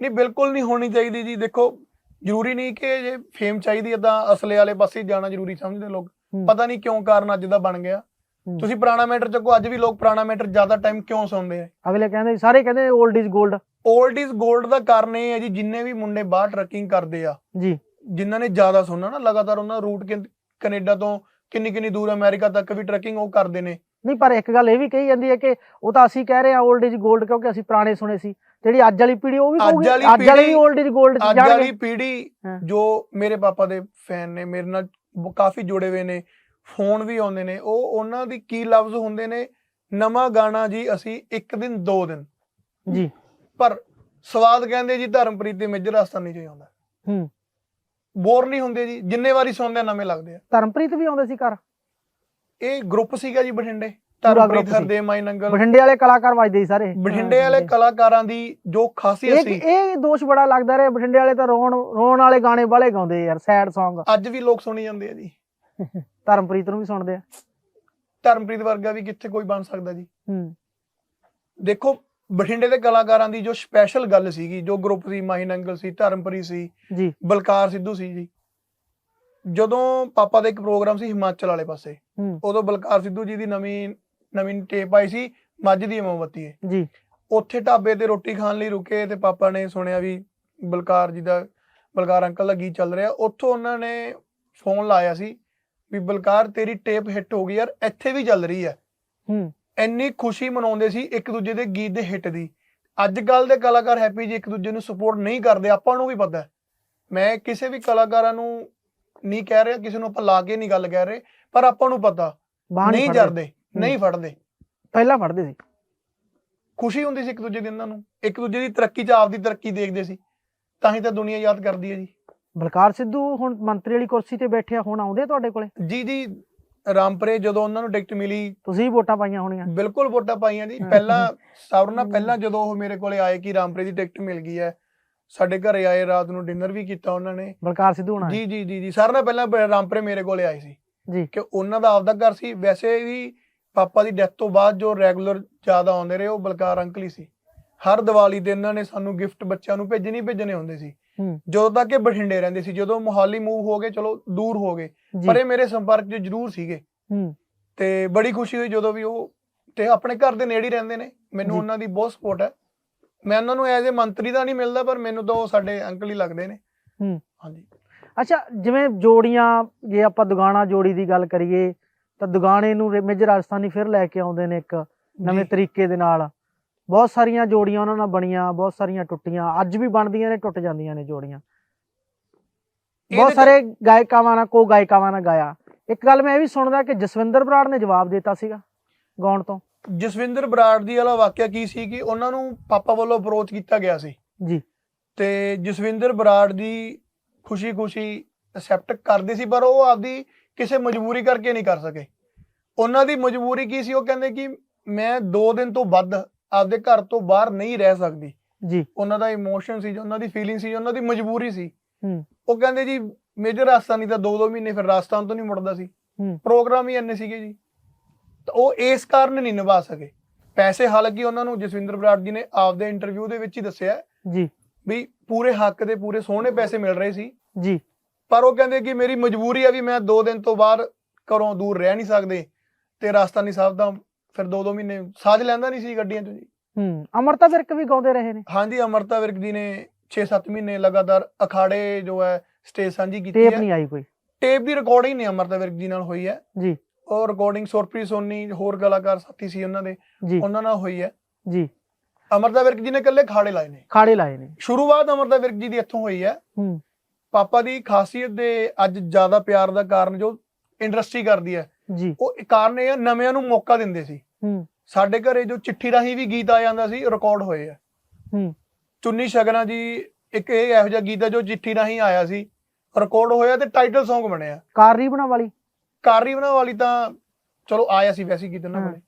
C: ਨਹੀਂ ਬਿਲਕੁਲ ਨਹੀਂ ਹੋਣੀ ਚਾਹੀਦੀ ਜੀ। ਦੇਖੋ ਜ਼ਰੂਰੀ ਨਹੀਂ ਕਿ ਜੇ ਫੇਮ ਚਾਹੀਦੀ ਹੈ ਤਾਂ ਅਸਲੇ ਵਾਲੇ ਪਾਸੇ ਜਾਣਾ ਜ਼ਰੂਰੀ ਸਮਝਦੇ ਲੋਕ।
B: ਹੂੰ।
C: ਪਤਾ ਨਹੀਂ ਕਿਉਂ ਕਾਰਨ ਅੱਜ ਦਾ ਬਣ ਗਿਆ।
B: ਹੂੰ।
C: ਤੁਸੀਂ ਪੁਰਾਣਾ ਮੈਟਰ ਚੱਕੋ ਅੱਜ ਵੀ ਲੋਕ ਪੁਰਾਣਾ ਮੈਟਰ ਜ਼ਿਆਦਾ ਟਾਈਮ ਕਿਉਂ ਸੁਣਦੇ ਆ?
B: ਅਗਲੇ ਕਹਿੰਦੇ ਸਾਰੇ ਕਹਿੰਦੇ 올ਡ ਇਜ਼ 골ਡ
C: 올ਡ ਇਜ਼ 골ਡ ਦਾ ਕਾਰਨ ਇਹ ਹੈ ਜੀ ਜਿੰਨੇ ਵੀ ਮੁੰਡੇ ਬਾਹਰ ਟਰੱਕਿੰਗ ਕਰਦੇ ਆ
B: ਜੀ।
C: ਜਿਨ੍ਹਾਂ ਨੇ ਜ਼ਿਆਦਾ ਸੋਨਾ ਨਾ ਲਗਾਤਾਰ ਉਹਨਾਂ ਰੂਟ ਕੈਨੇਡਾ ਤੋਂ ਕਿੰਨੀ ਕਿੰਨੀ ਦੂਰ ਅਮਰੀਕਾ ਤੱਕ ਵੀ ਟਰੱਕਿੰਗ ਉਹ ਕਰਦੇ ਨੇ।
B: ਨਹੀਂ ਪਰ ਇੱਕ ਗੱਲ ਇਹ ਵੀ ਕਹੀ ਜਾਂਦੀ ਹੈ ਕਿ ਉਹ ਤਾਂ ਅਸੀਂ ਕਹਿ ਰਹੇ ਆ 올ਡ ਇਜ਼ 골ਡ ਕਿਉਂਕਿ ਅਸੀਂ ਪੁਰਾਣੇ ਸੁਣੇ ਸੀ। ਜਿਹੜੀ ਅੱਜ ਵਾਲੀ ਪੀੜ੍ਹੀ ਉਹ ਵੀ ਕਹੂਗੀ ਅੱਜ ਵਾਲੀ 올ਡ ਇਜ਼ 골ਡ ਜਾਣਗੇ
C: ਅੱਜ ਵਾਲੀ ਪੀੜ੍ਹੀ ਜੋ ਮੇਰੇ ਪਾਪਾ ਦੇ ਫੈਨ ਨੇ ਮੇਰੇ ਨਾਲ ਕਾਫੀ ਜੁੜੇ ਹੋਏ ਨੇ ਫੋਨ ਵੀ ਆਉਂਦੇ ਨੇ ਉਹ ਉਹਨਾਂ ਦੀ ਕੀ ਲਫ਼ਜ਼ ਹੁੰਦੇ ਨੇ ਨਵਾਂ ਗਾਣਾ ਜੀ ਅਸੀਂ ਇੱਕ ਦਿਨ ਦੋ ਦਿਨ।
B: ਜੀ।
C: ਪਰ ਸਵਾਦ ਕਹਿੰਦੇ ਜੀ ਧਰਮਪ੍ਰੀਤ ਦੇ ਮੇਜਰ ਆਸਤਾਨੀ ਚ ਹੀ ਆਉਂਦਾ।
B: ਹੂੰ।
C: ਬੋਰ ਨਹੀਂ ਹੁੰਦੇ ਜੀ ਜਿੰਨੇ ਵਾਰੀ ਸੁਣਦੇ ਆ, ਨਵੇਂ ਲੱਗਦੇ ਆ।
B: ਧਰਮਪ੍ਰੀਤ ਵੀ ਆਉਂਦੇ ਸੀ ਘਰ?
C: ਇਹ ਗਰੁੱਪ ਸੀਗਾ ਜੀ ਬਠਿੰਡੇ।
B: ਪੂਰਾ
C: ਧਰਮਪ੍ਰੀਤ। ਹਰਦੇਵ ਮਾਈ ਨੰਗਲ।
B: ਬਠਿੰਡੇ ਵਾਲੇ ਕਲਾਕਾਰ ਵੱਜਦੇ ਸੀ ਸਾਰੇ।
C: ਬਠਿੰਡੇ ਵਾਲੇ। ਕਲਾਕਾਰਾਂ ਦੀ ਜੋ ਖਾਸੀਅਤ ਸੀ।
B: ਇਹ ਦੋਸ਼ ਬੜਾ ਲੱਗਦਾ ਰਿਹਾ ਬਠਿੰਡੇ ਵਾਲੇ ਤਾਂ ਰੋਣ ਰੋਣ ਵਾਲੇ ਗਾਣੇ ਬਾਲੇ ਗਾਉਂਦੇ ਯਾਰ ਸੈਡ Song
C: ਅੱਜ ਵੀ ਲੋਕ ਸੁਣੀ ਜਾਂਦੇ ਆ ਜੀ।
B: ਧਰਮਪ੍ਰੀਤ ਨੂੰ ਵੀ ਸੁਣਦੇ ਆ।
C: ਧਰਮਪ੍ਰੀਤ ਵਰਗਾ ਵੀ ਕਿੱਥੇ ਕੋਈ ਬਣ ਸਕਦਾ ਜੀ।
B: ਹੂੰ।
C: ਦੇਖੋ ਬਠਿੰਡੇ ਦੇ ਕਲਾਕਾਰਾਂ ਦੀ ਜੋ ਸਪੈਸ਼ਲ ਗੱਲ ਸੀਗੀ ਜੋ ਗਰੁੱਪ ਸੀ ਮਾਹੀ ਨੰਗਲ ਸੀ ਧਰਮਪ੍ਰੀਤ ਸੀ
B: ਜੀ।
C: ਬਲਕਾਰ ਸਿੱਧੂ ਸੀ ਜੀ। ਜਦੋਂ ਪਾਪਾ ਦਾ ਇੱਕ ਪ੍ਰੋਗਰਾਮ ਸੀ ਹਿਮਾਚਲ ਵਾਲੇ ਪਾਸੇ ਉਦੋਂ ਬਲਕਾਰ ਸਿੱਧੂ ਜੀ ਦੀ ਨਵੀਂ ਨਵੀਂ ਟੇਪ ਆਈ ਸੀ ਮੱਝ ਦੀ ਮੋਮਬੱਤੀ ਹੈ
B: ਜੀ।
C: ਉੱਥੇ ਢਾਬੇ ਤੇ ਰੋਟੀ ਖਾਣ ਲਈ ਰੁਕੇ ਤੇ ਪਾਪਾ ਨੇ ਸੁਣਿਆ ਵੀ ਬਲਕਾਰ ਜੀ ਦਾ ਬਲਕਾਰ ਅੰਕਲ ਦਾ ਗੀਤ ਚੱਲ ਰਿਹਾ। ਉੱਥੋਂ ਉਹਨਾਂ ਨੇ ਫੋਨ ਲਾਇਆ ਸੀ ਵੀ ਬਲਕਾਰ ਤੇਰੀ ਟੇਪ ਹਿੱਟ ਹੋ ਗਈ ਯਾਰ ਇੱਥੇ ਵੀ ਚੱਲ ਰਹੀ ਹੈ।
B: ਹੂੰ।
C: ਇੰਨੀ ਖੁਸ਼ੀ ਮਨਾਉਂਦੇ ਸੀ ਇੱਕ ਦੂਜੇ ਦੇ ਗੀਤ ਦੇ ਹਿੱਟ ਦੀ। ਅੱਜ ਕੱਲ ਦੇ ਕਲਾਕਾਰ ਹੈਪੀ ਜੀ ਇੱਕ ਦੂਜੇ ਨੂੰ ਸਪੋਰਟ ਨਹੀਂ ਕਰਦੇ ਆਪਾਂ ਨੂੰ ਵੀ ਪਤਾ। ਮੈਂ ਕਿਸੇ ਵੀ ਕਲਾਕਾਰਾਂ ਨੂੰ ਨਹੀਂ ਕਹਿ ਰਿਹਾ ਕਿਸੇ ਨੂੰ ਆਪਾਂ ਲਾ ਕੇ ਨਹੀਂ ਗੱਲ ਕਹਿ ਰਹੇ ਪਰ ਆਪਾਂ ਨੂੰ ਪਤਾ। ਨਹੀਂ। ਜਰਦੇ ਨਹੀਂ ਫੜਦੇ।
B: ਪਹਿਲਾਂ ਫੜਦੇ ਸੀ।
C: ਖੁਸ਼ੀ ਹੁੰਦੀ ਸੀ ਇੱਕ ਦੂਜੇ ਦੀ ਇਹਨਾਂ ਨੂੰ। ਇੱਕ ਦੂਜੇ ਦੀ ਤਰੱਕੀ 'ਚ ਆਪਦੀ ਤਰੱਕੀ ਦੇਖਦੇ ਸੀ। ਤਾਂ ਹੀ ਤਾਂ ਦੁਨੀਆ ਯਾਦ ਕਰਦੀ ਹੈ ਜੀ।
B: ਬਲਕਾਰ ਸਿੱਧੂ ਹੁਣ ਮੰਤਰੀ ਵਾਲੀ ਕੁਰਸੀ ਤੇ ਬੈਠੇ ਆ ਹੁਣ ਆਉਂਦੇ ਤੁਹਾਡੇ ਕੋਲੇ?
C: ਜੀ ਜੀ। ਰਾਮਪੁਰੇ ਜਦੋਂ ਉਹਨਾਂ ਨੂੰ ਟਿਕਟ ਮਿਲੀ
B: ਤੁਸੀਂ ਵੀ ਵੋਟਾਂ ਪਾਈਆਂ ਹੋਣੀਆਂ।
C: ਬਿਲਕੁਲ ਵੋਟਾਂ ਪਾਈਆਂ ਜੀ। ਪਹਿਲਾਂ ਨਾਲ ਪਹਿਲਾਂ ਜਦੋਂ ਉਹ ਮੇਰੇ ਕੋਲੇ ਆਏ ਕਿ ਰਾਮਪੁਰੇ ਦੀ ਟਿਕਟ ਮਿਲ ਗਈ ਹੈ ਸਾਡੇ ਘਰੇ ਆਏ ਰਾਤ ਨੂੰ ਡਿਨਰ ਵੀ ਕੀਤਾ ਉਹਨਾਂ ਨੇ।
B: ਬਲਕਾਰ ਸਿੱਧੂ ਹੋਣਾ।
C: ਜੀ ਜੀ ਜੀ ਜੀ। ਸਾਰਿਆਂ ਨਾਲ ਪਹਿਲਾਂ ਰਾਮਪੁਰੇ ਮੇਰੇ ਕੋਲੇ ਆਏ ਸੀ।
B: ਜੀ।
C: ਕਿ ਉਹਨਾਂ ਦਾ ਆਪਦਾ ਘਰ ਸੀ। ਵੈਸੇ ਵੀ ਪਾਪਾ ਦੀ ਡੈਥ ਤੋਂ ਬਾਅਦ ਜੋ ਰੈਗੂਲਰ ਜ਼ਿਆਦਾ ਆਉਂਦੇ ਰਹੇ ਉਹ ਬਲਕਾਰ ਅੰਕਲ ਹੀ ਸੀ। ਹਰ ਦੀਵਾਲੀ ਤੇ ਇਹਨਾਂ ਨੇ ਸਾਨੂੰ ਗਿਫਟ ਬੱਚਿਆਂ ਨੂੰ ਭੇਜਣੇ ਭੇਜਣੇ ਹੁੰਦੇ ਸੀ। ਜਦੋਂ ਤੱਕ ਇਹ ਬਠਿੰਡੇ ਰਹਿੰਦੇ ਸੀ ਜਦੋਂ ਮੋਹਾਲੀ ਮੂਵ ਹੋ ਗਏ ਚਲੋ ਦੂਰ ਹੋ ਗਏ। ਪਰ ਇਹ ਮੇਰੇ ਸੰਪਰਕ 'ਚ ਜ਼ਰੂਰ ਸੀਗੇ। ਤੇ ਬੜੀ ਖੁਸ਼ੀ ਹੋਈ ਜਦੋਂ ਵੀ ਉਹ ਤੇ ਆਪਣੇ ਘਰ ਦੇ ਨੇੜੇ ਹੀ ਰਹਿੰਦੇ ਨੇ। ਮੈਨੂੰ। ਉਹਨਾਂ ਦੀ ਬਹੁਤ ਸਪੋਰਟ ਹੈ। ਮੈਂ ਉਹਨਾਂ ਨੂੰ ਐਜ਼ ਅ ਮੰਤਰੀ ਦਾ ਨਹੀਂ ਮਿਲਦਾ ਪਰ ਮੈਨੂੰ ਤਾਂ ਉਹ ਸਾਡੇ ਅੰਕਲ ਹੀ ਲੱਗਦੇ ਨੇ।
B: ਹੂੰ।
C: ਹਾਂਜੀ।
B: ਅੱਛਾ ਜਿਵੇਂ ਜੋੜੀਆਂ ਜੇ ਆਪਾਂ ਦੁਗਾਣਾ ਜੋੜੀ ਦੀ ਗੱਲ ਕਰੀਏ ਤਾਂ ਦੁਗਾਣੇ ਨੂੰ ਮੇਜਰ ਰਾਜਸਥਾਨੀ ਫਿਰ ਲੈ ਕੇ ਆਉਂਦੇ ਨੇ ਇੱਕ ਨਵੇਂ। ਤਰੀਕੇ ਦੇ ਨਾਲ। ਬਹੁਤ ਸਾਰੀਆਂ ਜੋੜੀਆਂ ਉਹਨਾਂ ਨਾਲ ਬਣੀਆਂ ਬਹੁਤ ਸਾਰੀਆਂ ਟੁੱਟੀਆਂ ਅੱਜ ਵੀ ਬਣਦੀਆਂ ਨੇ ਟੁੱਟ ਜਾਂਦੀਆਂ ਨੇ ਜੋੜੀਆਂ। ਬਹੁਤ ਸਾਰੇ ਗਾਇਕਾਵਾਂ ਨਾਲ ਕੋ ਗਾਇਕਾਵਾਂ ਨਾਲ ਗਾਇਆ। ਇੱਕ ਗੱਲ ਮੈਂ ਇਹ ਵੀ ਸੁਣਦਾ ਕਿ ਜਸਵਿੰਦਰ ਬਰਾੜ ਨੇ ਜਵਾਬ ਦਿੱਤਾ ਸੀਗਾ ਗਾਉਣ ਤੋਂ।
C: ਜਸਵਿੰਦਰ ਬਰਾੜ ਦੀ ਵਾਲਾ ਵਾਕਿਆ ਕੀ ਸੀ ਕਿ ਉਹਨਾਂ ਨੂੰ ਪਾਪਾ ਵੱਲੋਂ ਅਪਰੋਚ ਕੀਤਾ ਗਿਆ ਸੀ।
B: ਜੀ।
C: ਤੇ ਜਸਵਿੰਦਰ ਬਰਾੜ ਦੀ ਖੁਸ਼ੀ-ਖੁਸ਼ੀ ਐਕਸੈਪਟ ਕਰਦੇ ਸੀ ਪਰ ਉਹ ਆਪਦੀ ਕਿਸੇ ਮਜਬੂਰੀ ਕਰਕੇ ਨਹੀਂ ਕਰ ਸਕੇ। ਉਹਨਾਂ ਦੀ ਮਜਬੂਰੀ ਕੀ ਸੀ? ਉਹ ਕਹਿੰਦੇ ਕਿ ਮੈਂ 2 ਦਿਨ ਤੋਂ ਵੱਧ ਆਪਦੇ ਘਰ ਤੋਂ ਬਾਹਰ ਨਹੀਂ ਰਹਿ ਸਕਦੀ।
B: ਜੀ।
C: ਉਹਨਾਂ ਦਾ ਇਮੋਸ਼ਨ ਸੀ ਉਹਨਾਂ ਦੀ ਫੀਲਿੰਗ ਸੀ ਉਹਨਾਂ ਦੀ ਮਜਬੂਰੀ ਸੀ।
B: ਹੂੰ।
C: ਉਹ ਕਹਿੰਦੇ ਜੀ ਮੇਜਰ ਰਾਜਸਥਾਨੀ ਤਾਂ 2-2 ਮਹੀਨੇ ਫਿਰ ਰਾਜਸਥਾਨ ਤੋਂ ਨਹੀਂ ਮੁੜਦਾ ਸੀ।
B: ਹੂੰ।
C: ਪ੍ਰੋਗਰਾਮ ਹੀ ਇੰਨੇ ਸੀਗੇ ਜੀ। ਤਾਂ ਉਹ ਇਸ ਕਾਰਨ ਨਹੀਂ ਨਿਭਾ ਸਕੇ। ਪੈਸੇ ਹਾਲਾਂਕਿ ਉਹਨਾਂ ਨੂੰ ਜਸਵਿੰਦਰ ਬਰਾੜ ਜੀ ਨੇ ਆਪਦੇ ਇੰਟਰਵਿਊ ਦੇ ਵਿੱਚ ਹੀ ਦੱਸਿਆ
B: ਜੀ।
C: ਵੀ ਪੂਰੇ ਹੱਕ ਦੇ ਪੂਰੇ ਸੋਹਣੇ ਪੈਸੇ ਮਿਲ ਰਹੇ ਸੀ।
B: ਜੀ।
C: ਪਰ ਉਹ ਕਹਿੰਦੇ ਕਿ ਮੇਰੀ ਮਜਬੂਰੀ ਹੈ ਵੀ ਮੈਂ 2 ਦਿਨ ਤੋਂ ਬਾਅਦ ਘਰੋਂ ਦੂਰ ਰਹਿ ਨਹੀਂ ਸਕਦੇ ਤੇ ਰਾਜਸਥਾਨੀ ਸਾਹਿਬ ਦਾ ਫਿਰ 2-2 ਮਹੀਨੇ ਸਾਜ ਲੈਂਦਾ ਨਹੀਂ ਸੀ ਗੱਡੀਆਂ 'ਚ ਜੀ।
B: ਹੂੰ ਅਮਰਤਾ ਵਿਰਕ ਵੀ ਗਾਉਂਦੇ ਰਹੇ ਨੇ?
C: ਹਾਂਜੀ ਅਮਰਤਾ ਵਿਰਕ ਜੀ ਨੇ 6-7 ਮਹੀਨੇ ਲਗਾਤਾਰ ਅਖਾੜੇ ਜੋ ਹੈ ਸਟੇਜ ਸਾਂਝੀ ਕੀਤੀ
B: ਟੇਪ
C: ਹੈ।
B: ਨਹੀਂ ਆਈ ਕੋਈ?
C: ਟੇਪ ਦੀ ਰਿਕਾਰਡਿੰਗ ਨਹੀਂ ਅਮਰਤਾ ਵਿਰਕ ਜੀ ਨਾਲ ਹੋਈ ਹੈ।
B: ਜੀ।
C: ਉਹ ਰਿਕਾਰਡਿੰਗ ਸੁਰਪ੍ਰੀਤ ਸੋਨੀ ਹੋਰ ਕਲਾਕਾਰ ਸਾਥੀ ਸੀ ਉਹਨਾਂ ਦੇ ਉਹਨਾਂ ਨਾਲ ਹੋਈ ਹੈ।
B: ਜੀ।
C: ਅਮਰਤਾ ਵਿਰਕ ਜੀ ਨੇ ਇਕੱਲੇ ਖਾੜੇ ਲਾਏ ਨੇ।
B: ਖਾੜੇ ਲਾਏ ਨੇ।
C: ਸ਼ੁਰੂਆਤ ਅਮਰਤਾ ਵਿਰਕ ਜੀ ਦੀ ਇੱਥੋਂ ਹੋਈ ਹੈ।
B: ਹੂੰ।
C: ਪਾਪਾ ਦੀ ਖਾਸੀਅਤ ਦੇ ਅੱਜ ਜ਼ਿਆਦਾ ਪਿਆਰ ਦਾ ਕਾਰਨ ਜੋ ਇੰਡਸਟਰੀ ਕਰਦੀ ਹੈ।
B: ਜੀ।
C: ਉਹ ਕਾਰਨ ਇਹ ਨਵਿਆਂ ਨੂੰ ਮੌਕਾ ਦਿੰਦੇ ਸੀ।
B: ਹੂੰ।
C: ਸਾਡੇ ਘਰੇ ਜੋ ਚਿੱਠੀ ਰਾਹੀਂ ਵੀ ਗੀਤ ਆ ਜਾਂਦਾ ਸੀ ਰਿਕਾਰਡ ਹੋਏ ਆ।
B: ਹੂੰ।
C: ਚੁੰਨੀ ਸ਼ਗਨਾ ਜੀ ਇੱਕ ਇਹ ਇਹੋ ਜਿਹਾ ਗੀਤ ਹੈ ਜੋ ਚਿੱਠੀ ਰਾਹੀਂ ਆਇਆ ਸੀ ਰਿਕਾਰਡ ਹੋਇਆ ਤੇ ਟਾਈਟਲ Song ਬਣਿਆ।
B: ਕਾਰ ਰੀਬਣਾ ਵਾਲੀ
C: ਕਾਰੀ ਬਣਾ ਵਾਲੀ ਤਾਂ ਚਲੋ ਆਇਆ ਸੀ ਵੈਸੇ ਗੀਤ ਉਹਨਾਂ। ਕੋਲੇ।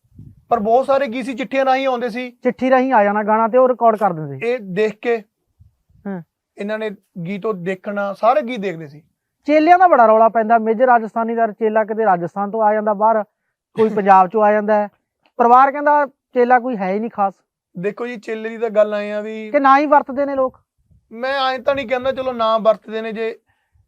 C: ਪਰ ਬਹੁਤ ਸਾਰੇ ਗੀਤ ਸੀ ਚਿੱਠੀਆਂ ਰਾਹੀਂ ਆਉਂਦੇ ਸੀ।
B: ਚਿੱਠੀ ਰਾਹੀਂ ਆ ਜਾਣਾ ਗਾਣਾ ਤੇ ਉਹ ਰਿਕਾਰਡ ਕਰ ਦਿੰਦੇ ਸੀ।
C: ਇਹ ਦੇਖ ਕੇ
B: ਹਾਂ।
C: ਇਹਨਾਂ ਨੇ ਗੀਤੋਂ ਦੇਖਣਾ ਸਾਰੇ ਗੀਤ ਦੇਖਦੇ ਸੀ।
B: ਚੇਲਿਆਂ ਦਾ ਬੜਾ ਰੌਲਾ ਪੈਂਦਾ। ਮੇਜਰ ਰਾਜਸਥਾਨੀ ਦਾ ਚੇਲਾ ਕਿਤੇ ਰਾਜਸਥਾਨ ਤੋਂ ਆ ਜਾਂਦਾ ਬਾਹਰ ਕੋਈ ਪੰਜਾਬ ਚੋਂ ਆ ਜਾਂਦਾ ਹੈ। ਪਰਿਵਾਰ ਕਹਿੰਦਾ ਚੇਲਾ ਕੋਈ ਹੈ ਹੀ ਨਹੀਂ ਖਾਸ।
C: ਦੇਖੋ ਜੀ ਚੇਲੇ ਦੀ ਤਾਂ ਗੱਲ ਆਏ ਆ ਵੀ
B: ਕਿ ਨਾ ਹੀ ਵਰਤਦੇ ਨੇ ਲੋਕ।
C: ਮੈਂ ਐਂ ਤਾਂ ਨਹੀਂ ਕਹਿੰਦਾ ਚਲੋ ਨਾਮ ਵਰਤਦੇ ਨੇ ਜੇ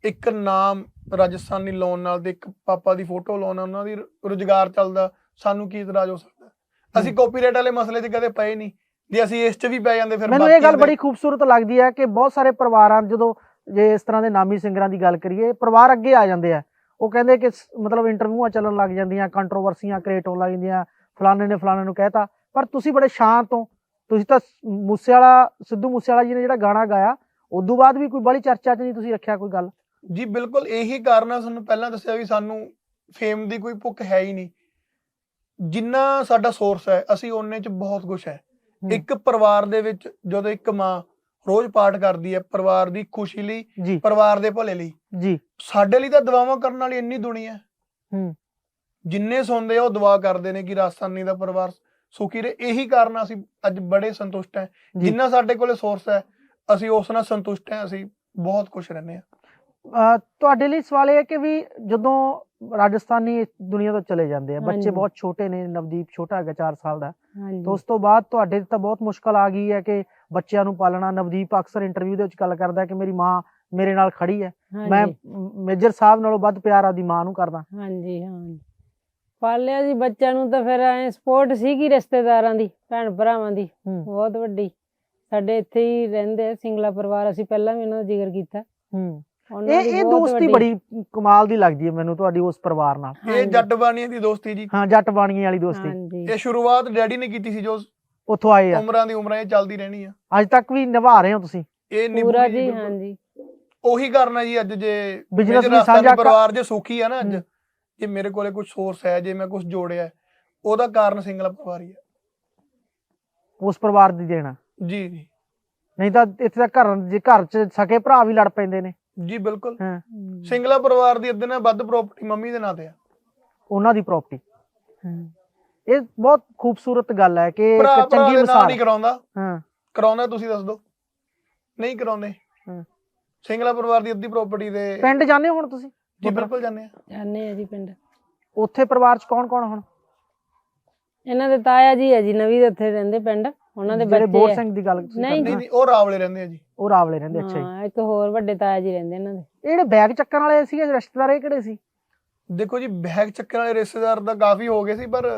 C: ਇੱਕ ਨਾਮ ਰਾਜਸਥਾਨੀ ਲਾਉਣ ਨਾਲ ਤੇ ਇੱਕ ਪਾਪਾ ਦੀ ਫੋਟੋ ਲਾਉਣ ਨਾਲ ਉਹਨਾਂ ਦੀ ਰੋਜ਼ਗਾਰ ਚੱਲਦਾ ਸਾਨੂੰ ਕੀ ਇਤਰਾਜ਼ ਹੋ ਸਕਦਾ? ਅਸੀਂ ਕਾਪੀਰਾਈਟ ਵਾਲੇ ਮਸਲੇ 'ਚ ਕਦੇ ਪਏ ਨਹੀਂ। ਜੇ ਅਸੀਂ ਇਸ 'ਚ ਵੀ ਪੈ ਜਾਂਦੇ ਫਿਰ
B: ਮੈਨੂੰ ਇਹ ਗੱਲ ਬੜੀ ਖੂਬਸੂਰਤ ਲੱਗਦੀ ਹੈ ਕਿ ਬਹੁਤ ਸਾਰੇ ਪਰਿਵਾਰਾਂ ਜਦੋਂ ਜੇ ਇਸ ਤਰ੍ਹਾਂ ਦੇ ਨਾਮੀ ਸਿੰਗਰਾਂ ਦੀ ਗੱਲ ਕਰੀਏ ਪਰਿਵਾਰ ਅੱਗੇ ਆ ਜਾਂਦੇ ਆ। ਉਹ ਕਹਿੰਦੇ ਕਿ ਮਤਲਬ ਇੰਟਰਵਿਊਆਂ ਚੱਲਣ ਲੱਗ ਜਾਂਦੀਆਂ ਕੰਟਰੋਵਰਸੀਆਂ ਕ੍ਰੀਏਟ ਹੋਣ ਲੱਗ ਜਾਂਦੀਆਂ ਫਲਾਣੇ ਨੇ ਫਲਾਣੇ ਨੂੰ ਕਹਿਤਾ। ਪਰ ਤੁਸੀਂ ਬੜੇ ਸ਼ਾਂਤ ਹੋ। ਤੁਸੀਂ ਤਾਂ ਸ- ਮੂਸੇ ਵਾਲਾ ਸਿੱਧੂ ਮੂਸੇ ਵਾਲਾ ਜੀ ਨੇ ਜਿਹੜਾ ਗਾਣਾ ਗਾਇਆ ਉਦੋਂ ਬਾਅਦ ਵੀ ਕੋਈ ਬੜੀ ਚਰਚਾ 'ਚ ਨਹੀਂ ਤੁਸੀਂ ਰੱਖਿਆ ਕੋਈ ਗੱਲ?
C: ਜੀ ਬਿਲਕੁਲ ਇਹੀ ਕਾਰਨ ਆ ਤੁਹਾਨੂੰ ਪਹਿਲਾਂ ਦੱਸਿਆ ਵੀ ਸਾਨੂੰ ਫੇਮ ਦੀ ਕੋਈ ਭੁੱਖ ਹੈ ਹੀ ਨਹੀਂ। ਜਿੰਨਾ ਸਾਡਾ ਸੋਰਸ ਹੈ ਅਸੀਂ ਉਹਨੇ 'ਚ ਬਹੁਤ ਕੁਝ ਹੈ।
B: ਹੂੰ।
C: ਇੱਕ ਪਰਿਵਾਰ ਦੇ ਵਿੱਚ ਜਦੋਂ ਇੱਕ ਮਾਂ ਰੋਜ਼ ਪਾਠ ਕਰਦੀ ਹੈ ਪਰਿਵਾਰ ਦੀ ਖੁਸ਼ੀ ਲਈ
B: ਜੀ।
C: ਪਰਿਵਾਰ ਦੇ ਭਲੇ ਲਈ।
B: ਜੀ।
C: ਸਾਡੇ ਲਈ ਤਾਂ ਦੁਆਵਾਂ ਕਰਨ ਵਾਲੀ ਇੰਨੀ ਦੁਨੀਆ ਹੈ।
B: ਹੂੰ।
C: ਜਿੰਨੇ ਸੁਣਦੇ ਆ ਉਹ ਦੁਆ ਕਰਦੇ ਨੇ ਕਿ ਰਾਜਸਥਾਨੀ ਦਾ ਪਰਿਵਾਰ ਸੁਖੀ ਰਹੇ। ਇਹੀ ਕਾਰਨ ਆ ਅਸੀਂ ਅੱਜ ਬੜੇ ਸੰਤੁਸ਼ਟ ਹਾਂ।
B: ਜੀ।
C: ਜਿੰਨਾ ਸਾਡੇ ਕੋਲੇ ਸੋਰਸ ਹੈ ਅਸੀਂ ਉਸ ਨਾਲ ਸੰਤੁਸ਼ਟ ਹਾਂ। ਅਸੀਂ ਬਹੁਤ ਖੁਸ਼ ਰਹਿੰਦੇ ਹਾਂ।
B: ਅਹ ਤੁਹਾਡੇ ਲਈ ਸਵਾਲ ਇਹ ਹੈ ਕਿ ਵੀ ਜਦੋਂ ਰਾਜਸਥਾਨੀ ਦੁਨੀਆ ਤੋਂ ਚਲੇ ਜਾਂਦੇ ਆ। ਬੱਚੇ। ਬਹੁਤ ਛੋਟੇ ਨੇ ਨਵਦੀਪ ਛੋਟਾ ਹੈਗਾ 4 ਸਾਲ ਦਾ। ਤੇ ਉਸ ਤੋਂ ਬਾਅਦ ਤੁਹਾਡੇ ਤੇ ਤਾਂ ਬਹੁਤ ਮੁਸ਼ਕਲ ਆ ਗਈ ਹੈ ਕਿ ਬੱਚਿਆਂ ਨੂੰ ਪਾਲਣਾ। ਨਵਦੀਪ ਅਕਸਰ ਇੰਟਰਵਿਊ ਦੇ ਵਿੱਚ ਗੱਲ ਕਰਦਾ ਹੈ ਕਿ ਮੇਰੀ ਮਾਂ ਮੇਰੇ ਨਾਲ ਖੜੀ ਹੈ। ਮੈਂ ਮੇਜਰ ਸਾਹਿਬ ਨਾਲੋਂ ਵੱਧ ਪਿਆਰ ਆਪਦੀ ਮਾਂ ਨੂੰ ਕਰਦਾ।
D: ਹਾਂਜੀ ਹਾਂਜੀ। ਪਾਲਿਆ ਜੀ ਬੱਚਿਆਂ ਨੂੰ ਤਾਂ ਫਿਰ ਐ ਸਪੋਰਟ ਸੀਗੀ ਰਿਸ਼ਤੇਦਾਰਾਂ ਦੀ ਭੈਣ ਭਰਾਵਾਂ ਦੀ।
B: ਹੂੰ।
D: ਬਹੁਤ ਵੱਡੀ। ਸਾਡੇ ਇੱਥੇ ਹੀ ਰਹਿੰਦੇ ਆ ਸਿੰਗਲਾ ਪਰਿਵਾਰ। ਅਸੀਂ ਪਹਿਲਾਂ ਵੀ ਉਹਨਾਂ ਦਾ ਜ਼ਿਕਰ ਕੀਤਾ।
B: ਹੂੰ।
D: ਉਹਨਾਂ
B: ਇਹ
D: ਦੀ
B: ਇਹ
D: ਬਹੁਤ
B: ਦੋਸਤੀ
D: ਵੱਡੀ-
B: ਬੜੀ ਕਮਾਲ ਦੀ ਲੱਗਦੀ ਹੈ ਮੈਨੂੰ ਤੁਹਾਡੀ ਉਸ ਪਰਿਵਾਰ ਨਾਲ।
C: ਇਹ
D: ਹਾਂਜੀ,
C: ਜੱਟ ਬਾਣੀਆਂ ਦੀ ਦੋਸਤੀ ਜੀ।
B: ਹਾਂ ਜੱਟ ਬਾਣੀਏ ਵਾਲੀ ਦੋਸਤੀ।
D: ਹਾਂਜੀ।
C: ਇਹ ਸ਼ੁਰੂਆਤ ਡੈਡੀ ਨੇ ਕੀਤੀ ਸੀ ਜੋ
B: ਉੱਥੋਂ ਆਏ ਆ।
C: ਉਮਰਾਂ ਦੀ ਉਮਰਾਂ ਇਹ ਚੱਲਦੀ ਰਹਿਣੀ ਆ।
B: ਅੱਜ ਤੱਕ ਵੀ ਨਿਭਾ ਰਹੇ ਹੋ ਤੁਸੀਂ?
C: ਇਹ ਨਿਭੂ
D: ਪੂਰਾ
C: ਜੀ
D: ਜੀ
C: ਬਿਲਕੁਲ।
D: ਹਾਂਜੀ।
C: ਉਹੀ ਕਰਨਾ ਜੀ ਅੱਜ ਜੇ ਮੇਰੇ
B: ਵੀ ਸਾਂਝਾ ਕਰ-
C: ਪਰਿਵਾਰ ਜੇ ਸੁਖੀ ਆ ਨਾ ਅੱਜ। ਜੇ ਮੇਰੇ ਕੋਲੇ ਕੁਝ ਸੋਰਸ ਹੈ ਜੇ ਮੈਂ ਕੁਝ ਜੋੜਿਆ ਹੈ, ਉਹਦਾ ਕਾਰਨ ਸਿੰਗਲਾ ਪਰਿਵਾਰ ਹੀ ਹੈ
B: ਉਸ ਪਰਿਵਾਰ ਦੀ ਦੇਣਾ
C: ਜੀ ਜੀ।
B: ਨਹੀਂ ਤਾਂ ਇੱਥੇ ਤਾਂ ਘਰ ਜੇ ਘਰ 'ਚ ਸਕੇ ਭਰਾ ਵੀ ਲੜ ਪੈਂਦੇ ਨੇ।
C: ਜੀ ਬਿਲਕੁਲ।
B: ਹਾਂ।
C: ਸਿੰਗਲਾ ਪਰਿਵਾਰ ਦੀ ਅੱਧੇ ਨਾਲ ਵੱਧ ਪ੍ਰਾਪਰਟੀ ਮੰਮੀ ਦੇ ਨਾਂ ਤੇ ਆ।
B: ਉਹਨਾਂ ਦੀ ਪ੍ਰਾਪਰਟੀ
D: ਹਾਂ।
B: ਇਹ ਬਹੁਤ ਖੂਬਸੂਰਤ ਗੱਲ ਹੈ ਕਿ ਇੱਕ
C: ਭਰਾ
B: ਚੰਗੀ
C: ਦੇ
B: ਮਿਸਾਲ।
C: ਨਹੀਂ ਕਰਾਉਂਦਾ।
B: ਹਾਂ।
C: ਕਰਾਉਂਦਾ ਤੁਸੀਂ ਦੱਸ ਦਿਓ। ਨਹੀਂ ਕਰਾਉਂਦੇ।
B: ਹਾਂ।
C: ਸਿੰਗਲਾ ਪਰਿਵਾਰ ਦੀ ਅੱਧੀ ਪ੍ਰਾਪਰਟੀ ਦੇ
B: ਪਿੰਡ ਜਾਂਦੇ ਹੋ ਹੁਣ ਤੁਸੀਂ?
C: ਜੀ ਬਿਲਕੁਲ ਜਾਂਦੇ ਆ।
D: ਜਾਂਦੇ ਆ ਜੀ ਪਿੰਡ।
B: ਉੱਥੇ ਪਰਿਵਾਰ ਚ ਕੌਣ ਕੌਣ ਹੁਣ?
D: ਇਹਨਾਂ ਦੇ ਤਾਇਆ ਜੀ ਹੈ ਜੀ ਨਵੀਂ ਦੇ ਉੱਥੇ ਰਹਿੰਦੇ ਪਿੰਡ। ਉਹਨਾਂ ਦੇ
B: ਜਿਹੜੇ ਬੋਰ
D: ਬੱਚੇ ਆ।
B: ਸਿੰਘ ਦੀ ਗੱਲ ਤੁਸੀਂ
D: ਨਹੀਂ,
B: ਕਰਦੇ
C: ਨਹੀਂ
B: ਹੋ।
C: ਨਹੀਂ ਉਹ ਰਾਵਲੇ ਰਹਿੰਦੇ ਆ ਜੀ।
B: ਉਹ ਰਾਵਲੇ ਰਹਿੰਦੇ ਅੱਛਾ ਜੀ।
D: ਹਾਂ ਇੱਕ ਹੋਰ ਵੱਡੇ ਤਾਇਆ ਜੀ ਰਹਿੰਦੇ ਇਹਨਾਂ ਦੇ।
B: ਇਹ ਜਿਹੜੇ ਬੈਗ ਚੱਕਣ ਵਾਲੇ ਸੀਗੇ ਰਿਸ਼ਤੇਦਾਰ ਇਹ ਕਿਹੜੇ ਸੀ?
C: ਦੇਖੋ ਜੀ ਬੈਗ ਚੱਕਰ ਵਾਲੇ ਰਿਸ਼ਤੇਦਾਰ ਤਾਂ ਕਾਫੀ ਹੋ ਗਏ ਸੀ ਪਰ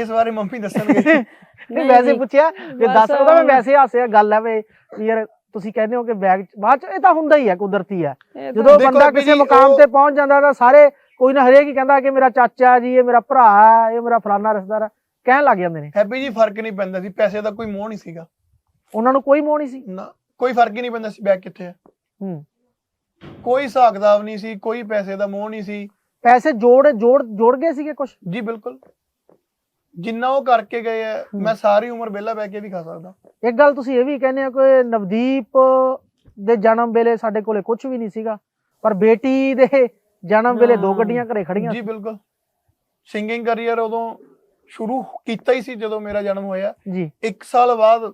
C: ਇਸ ਬਾਰੇ ਮੰਮੀ ਦੱਸਣਗੇ।
B: ਨਹੀਂ
D: ਨਹੀਂ
B: ਵੈਸੇ ਪੁੱਛਿਆ ਜੇ
D: ਬਸ
B: ਦੱਸ ਉਹਦਾ ਮੈਂ ਵੈਸੇ ਹਾਸਿਆ ਗੱਲ ਹੈ ਵੇ ਵੀ ਯਾਰ ਤੁਸੀਂ ਕਹਿੰਦੇ ਹੋ ਕਿ ਬੈਗ ਬਾਅਦ ਚ ਇਹ ਤਾਂ ਹੁੰਦਾ ਹੀ ਹੈ ਕੁਦਰਤੀ ਹੈ ਜਦੋਂ ਬੰਦਾ
C: ਵੀ
B: ਕਿਸੇ ਮੁਕਾਮ ਤੇ ਪਹੁੰਚ ਜਾਂਦਾ ਤਾਂ ਸਾਰੇ ਕੋਈ ਨਾ ਹਰੇਕ ਹੀ ਕਹਿੰਦਾ ਕਿ ਮੇਰਾ ਚਾਚਾ ਜੀ ਇਹ ਮੇਰਾ ਭਰਾ ਹੈ ਇਹ ਮੇਰਾ ਫਲਾਨਾ ਰਿਸ਼ਤੇਦਾਰ ਹੈ। ਕਹਿਣ ਲੱਗ ਜਾਂਦੇ ਨੇ।
C: ਹੈਪੀ ਜੀ ਫ਼ਰਕ ਨਹੀਂ ਪੈਂਦਾ ਸੀ ਪੈਸੇ ਦਾ ਕੋਈ ਮੋਹ ਨਹੀਂ ਸੀਗਾ।
B: ਉਹਨਾਂ ਨੂੰ ਕੋਈ ਮੋਹ ਨਹੀਂ ਸੀ।
C: ਨਾ ਕੋਈ ਫ਼ਰਕ ਹੀ ਨਹੀਂ ਪੈਂਦਾ ਸੀ ਬੈਗ ਕਿੱਥੇ ਹੈ
B: ਹੂੰ।
C: ਕੋਈ ਹਿਸਾਬ ਕਿਤਾਬ ਨਹੀਂ ਸੀ ਕੋਈ ਪੈਸੇ ਦਾ ਮੋਹ ਨਹੀਂ ਸੀ।
B: ਪੈਸੇ ਜੋੜ ਜੋੜ ਜੋੜ ਗਏ ਸੀਗੇ ਕੁਝ
C: ਜੀ ਬਿਲਕੁਲ। ਜਿੰਨਾ ਉਹ ਕਰਕੇ ਗਏ ਆ ਮੈਂ ਸਾਰੀ ਉਮਰ ਵਿਹਲਾ ਬਹਿ ਕੇ ਵੀ ਖਾ ਸਕਦਾ।
B: ਇੱਕ ਗੱਲ ਤੁਸੀਂ ਇਹ ਵੀ ਕਹਿੰਦੇ ਹੋ ਕਿ ਨਵਦੀਪ ਦੇ ਜਨਮ ਵੇਲੇ ਸਾਡੇ ਕੋਲੇ ਕੁਝ ਵੀ ਨਹੀਂ ਸੀਗਾ ਪਰ ਬੇਟੀ ਦੇ ਜਨਮ ਵੇਲੇ ਦੋ। ਗੱਡੀਆਂ ਘਰੇ ਖੜੀਆਂ
C: ਜੀ ਬਿਲਕੁਲ। ਸਿੰਗਿੰਗ ਕਰੀਅਰ ਉਦੋਂ ਸ਼ੁਰੂ ਕੀਤਾ ਹੀ ਸੀ ਜਦੋਂ ਮੇਰਾ ਜਨਮ ਹੋਇਆ।
B: ਜੀ।
C: 1 ਸਾਲ ਬਾਅਦ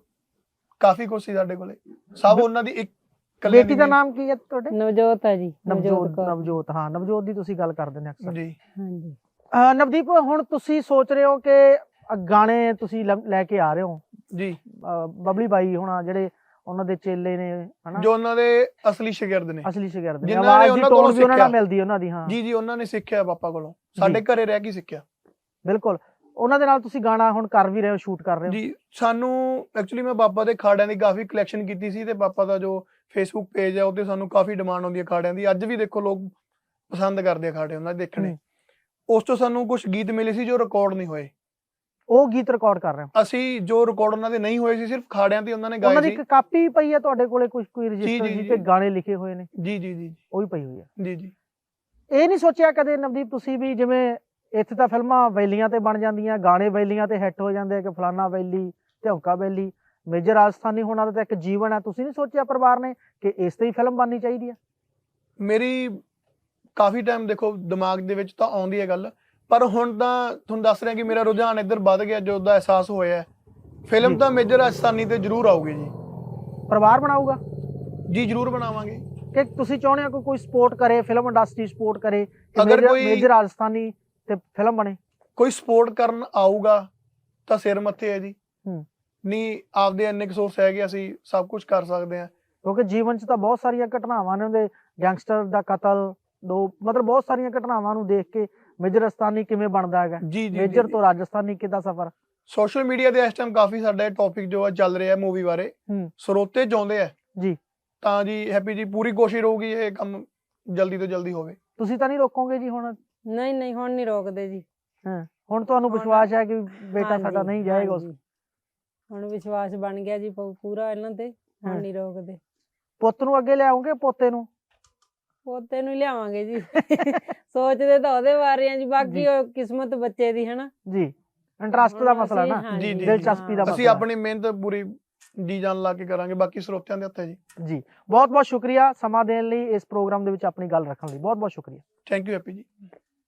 C: ਕਾਫੀ ਕੁਝ ਸੀ ਸਾਡੇ ਕੋਲੇ। ਸਭ ਉਹਨਾਂ ਦੀ ਇੱਕ
B: ਬੇਟੀ
C: ਦੀ।
B: ਨਾਮ ਕੀ ਹੈ ਤੁਹਾਡੇ?
D: ਨਵਜੋਤ ਹੈ ਜੀ
B: ਨਵਜੋਤ
D: ਕੌਰ।
B: ਨਵਜੋਤ ਹਾਂ ਨਵਜੋਤ ਦੀ ਤੁਸੀਂ ਗੱਲ ਕਰਦੇ ਨੇ ਅਕਸਰ।
C: ਜੀ।
D: ਹਾਂਜੀ।
B: ਅਹ ਨਵਦੀਪ ਹੁਣ ਤੁਸੀਂ ਸੋਚ ਰਹੇ ਹੋ ਕਿ ਅ, ਗਾਣੇ ਤੁਸੀਂ ਲ- ਲੈ ਕੇ ਆ ਰਹੇ ਹੋ।
C: ਜੀ।
B: ਬਬਲੀ ਬਾਈ ਹੋਣਾ ਜਿਹੜੇ ਉਹਨਾਂ ਦੇ ਚੇਲੇ ਨੇ ਹਨਾ?
C: ਜੋ ਉਹਨਾਂ ਦੇ ਅਸਲੀ ਸ਼ਾਗਿਰਦ ਨੇ।
B: ਅਸਲੀ ਸ਼ਾਗਿਰਦ ਨੇ।
C: ਜਿਨ੍ਹਾਂ ਨੇ
B: ਆਵਾਜ਼ ਦੀ
C: ਉਹਨਾਂ
B: ਟੋਨ
C: ਕੋਲੋਂ
B: ਵੀ ਉਹਨਾਂ ਨਾਲ
C: ਸਿੱਖਿਆ।
B: ਮਿਲਦੀ ਹੈ ਉਹਨਾਂ ਦੀ ਹਾਂ।
C: ਜੀ ਜੀ ਉਹਨਾਂ ਨੇ ਸਿੱਖਿਆ ਪਾਪਾ ਕੋਲੋਂ। ਸਾਡੇ ਘਰੇ ਰਹਿ ਕੇ ਸਿੱਖਿਆ।
B: ਬਿਲਕੁਲ। ਉਹਨਾਂ ਦੇ ਨਾਲ ਤੁਸੀਂ ਗਾਣਾ ਹੁਣ ਕਰ ਵੀ ਰਹੇ ਹੋ ਸ਼ੂਟ ਕਰ ਰਹੇ ਹੋ?
C: ਜੀ ਸਾਨੂੰ ਐਕਚੁਅਲੀ ਮੈਂ ਪਾਪਾ ਦੇ ਖਾੜਿਆਂ ਦੀ ਕਾਫੀ ਕਲੈਕਸ਼ਨ ਕੀਤੀ ਸੀ ਤੇ ਪਾਪਾ ਦਾ ਜੋ ਫੇਸਬੁੱਕ ਪੇਜ ਹੈ ਉਹਤੇ ਸਾਨੂੰ ਕਾਫੀ ਡਿਮਾਂਡ ਆਉਂਦੀ ਹੈ ਖਾੜਿਆਂ ਦੀ। ਅੱਜ ਵੀ ਦੇਖੋ ਲੋਕ ਪਸੰਦ ਕਰਦੇ ਆ ਖਾੜੇ ਉਹਨਾਂ ਦੇ ਦੇਖਣੇ। ਉਸ ਤੋਂ ਸਾਨੂੰ ਕੁਝ ਗੀਤ ਮਿਲੇ ਸੀ ਜੋ ਰਿਕਾਰਡ ਨਹੀਂ ਹੋਏ।
B: ਉਹ ਗੀਤ ਰਿਕਾਰਡ ਕਰ ਰਹੇ ਹੋ?
C: ਅਸੀਂ ਜੋ ਰਿਕਾਰਡ ਉਹਨਾਂ ਦੇ ਨਹੀਂ ਹੋਏ ਸੀ ਸਿਰਫ ਖਾੜਿਆਂ ਤੇ ਉਹਨਾਂ ਨੇ
B: ਉਹਨਾਂ
C: ਗਾਏ
B: ਦੀ
C: ਸੀ।
B: ਇੱਕ ਕਾਪੀ ਪਈ ਹੈ ਤੁਹਾਡੇ ਕੋਲੇ ਕੁਝ ਕੋਈ ਰਜਿਸਟਰ
C: ਜੀ,
B: ਜਿੱਤੇ। ਗਾਣੇ ਲਿਖੇ ਹੋਏ ਨੇ?
C: ਜੀ ਜੀ ਜੀ।
B: ਉਹ ਵੀ ਪਈ ਹੋਈ ਹੈ।
C: ਜੀ ਜੀ।
B: ਇਹ ਨਹੀਂ ਸੋਚਿਆ ਕਦੇ ਨਵਦੀਪ ਤੁਸੀਂ ਵੀ ਜਿਵੇਂ ਇੱਥੇ ਤਾਂ ਫਿਲਮਾਂ ਵੈਲੀਆਂ ਤੇ ਬਣ ਜਾਂਦੀਆਂ ਗਾਣੇ ਵੈਲੀਆਂ ਤੇ ਹਿੱਟ ਹੋ ਜਾਂਦੇ ਆ ਕਿ ਫਲਾਨਾ ਵੈਲੀ ਧੌਂਕਾ ਵੈਲੀ। ਮੇਜਰ ਰਾਜਸਥਾਨੀ ਹੋਣਾ ਤਾਂ ਇੱਕ ਜੀਵਨ ਹੈ। ਤੁਸੀਂ ਨਹੀਂ ਸੋਚਿਆ ਪਰਿਵਾਰ ਨੇ ਕਿ ਇਸ ਤੇ ਹੀ ਫਿਲਮ ਬਣਨੀ ਚਾਹੀਦੀ ਹੈ?
C: ਮੇਰੀ ਕਾਫੀ ਟਾਈਮ ਦੇਖੋ ਦਿਮਾਗ ਦੇ ਵਿੱਚ ਤਾਂ ਆਉਂਦੀ ਹੈ ਗੱਲ ਪਰ ਹੁਣ ਤਾਂ ਤੁਹਾਨੂੰ ਦੱਸ ਰਿਹਾ ਕਿ ਮੇਰਾ ਰੁਝਾਨ ਇੱਧਰ ਵੱਧ ਗਿਆ ਜੋ ਦਾ ਅਹਿਸਾਸ ਹੋਇਆ ਹੈ। ਫਿਲਮ। ਤਾਂ ਮੇਜਰ ਰਾਜਸਥਾਨੀ ਤੇ ਜ਼ਰੂਰ ਆਊਗੀ ਜੀ।
B: ਪਰਿਵਾਰ ਬਣਾਊਗਾ?
C: ਜੀ ਜ਼ਰੂਰ ਬਣਾਵਾਂਗੇ।
B: ਕਿ ਤੁਸੀਂ ਚਾਹੁੰਦੇ ਹੋ ਕੋਈ ਸਪੋਰਟ ਕਰੇ ਫਿਲਮ ਇੰਡਸਟਰੀ ਸਪੋਰਟ ਕਰੇ ਕਿ ਮੇਜਰ ਰਾਜਸਥਾਨੀ ਤੇ ਫਿਲਮ ਬਣੇ?
C: ਕੋਈ ਸਪੋਰਟ ਕਰਨ ਆਊਗਾ ਤਾਂ ਸਿਰ ਮੱਥੇ ਹੈ ਜੀ।
B: ਹੂੰ।
C: ਨਹੀਂ ਆਪਦੇ ਇੰਨੇ ਕੁ ਸੋਰਸ ਹੈਗੇ ਅਸੀਂ ਸਭ ਕੁਝ ਕਰ ਸਕਦੇ ਹਾਂ।
B: ਕਿਉਂਕਿ ਜੀਵਨ 'ਚ ਤਾਂ ਬਹੁਤ ਸਾਰੀਆਂ ਘਟਨਾਵਾਂ ਨੇ ਉਹਦੇ। ਗੈਂਗਸਟਰ ਦਾ ਕਤਲ ਦੋ ਮਤਲਬ ਬਹੁਤ ਸਾਰੀਆਂ ਘਟਨਾਵਾਂ ਨੂੰ ਦੇਖ ਕੇ ਮੇਜਰ ਰਾਜਸਥਾਨੀ ਕਿਵੇਂ ਬਣਦਾ ਹੈਗਾ?
C: ਜੀ ਜੀ
B: ਮੇਜਰ ਤੋਂ ਰਾਜਸਥਾਨੀ ਕਿੱਦਾਂ ਸਫ਼ਰ?
C: ਸੋਸ਼ਲ ਮੀਡੀਆ ਦੇ ਇਸ ਟਾਈਮ ਕਾਫੀ ਸਾਡਾ ਟੌਪਿਕ ਜੋ ਹੈ ਚੱਲ ਰਿਹਾ ਮੂਵੀ ਬਾਰੇ।
B: ਹੂੰ।
C: ਸਰੋਤੇ ਚਾਹੁੰਦੇ ਆ।
B: ਜੀ।
C: ਤਾਂ ਜੀ ਹੈਪੀ ਜੀ ਪੂਰੀ ਕੋਸ਼ਿਸ਼ ਰਹੂਗੀ ਇਹ ਕੰਮ ਜਲਦੀ ਤੋਂ ਜਲਦੀ ਹੋਵੇ।
B: ਤੁਸੀਂ ਤਾਂ ਨਹੀਂ ਰੋਕੋਗੇ ਜੀ ਹੁਣ
D: ਨਹੀਂ ਨਹੀਂ ਹੁਣ ਨਹੀਂ ਰੋਕਦੇ ਜੀ।
B: ਹੁਣ ਤੁਹਾਨੂੰ
D: ਹੁਣ-
B: ਵਿਸ਼ਵਾਸ ਹੈ ਕਿ ਬੇਟਾ
D: ਹਾਂਜੀ,
B: ਸਾਡਾ ਨਹੀਂ ਜਾਏਗਾ ਉਸ
D: ਹਾਂਜੀ। ਹੁਣ ਵਿਸ਼ਵਾਸ ਬਣ ਗਿਆ ਜੀ ਪੂ- ਪੂਰਾ ਇਹਨਾਂ ਤੇ
B: ਹਾਂ।
D: ਹੁਣ ਨਹੀਂ ਰੋਕਦੇ।
B: ਪੁੱਤ ਨੂੰ ਅੱਗੇ ਲਿਆਉਂਗੇ ਪੋਤੇ ਨੂੰ?
D: ਪੋਤੇ ਨੂੰ ਹੀ ਲਿਆਵਾਂਗੇ ਜੀ। ਸੋਚਦੇ ਤਾਂ ਉਹਦੇ ਬਾਰੇ ਆ ਜੀ ਬਾਕੀ
B: ਜੀ।
D: ਉਹ ਕਿਸਮਤ ਬੱਚੇ ਦੀ ਹਨਾ?
B: ਜੀ ਇੰਟਰਸਟ ਦਾ
D: ਹੁਣ
B: ਮਸਲਾ
D: ਅਸੀਂ-
B: ਨਾ
D: ਹਾਂਜੀ,
C: ਜੀ, ਜੀ,
B: ਦਿਲਚਸਪੀ ਦਾ
D: ਹਾਂ।
C: ਅਸੀਂ
B: ਮਸਲਾ।
C: ਆਪਣੀ ਮਿਹਨਤ ਪੂਰੀ ਜੀ ਜਾਨ ਲਾ ਕੇ ਕਰਾਂਗੇ ਬਾਕੀ ਸਰੋਤਿਆਂ ਦੇ ਹੱਥ ਹੈ ਜੀ।
B: ਜੀ ਬਹੁਤ ਬਹੁਤ ਸ਼ੁਕਰੀਆ ਸਮਾਂ ਦੇਣ ਲਈ ਇਸ ਪ੍ਰੋਗਰਾਮ ਦੇ ਵਿੱਚ ਆਪਣੀ ਗੱਲ ਰੱਖਣ ਲਈ। ਬਹੁਤ ਬਹੁਤ ਸ਼ੁਕਰੀਆ।
C: ਥੈਂਕ ਯੂ ਹੈਪੀ ਜੀ।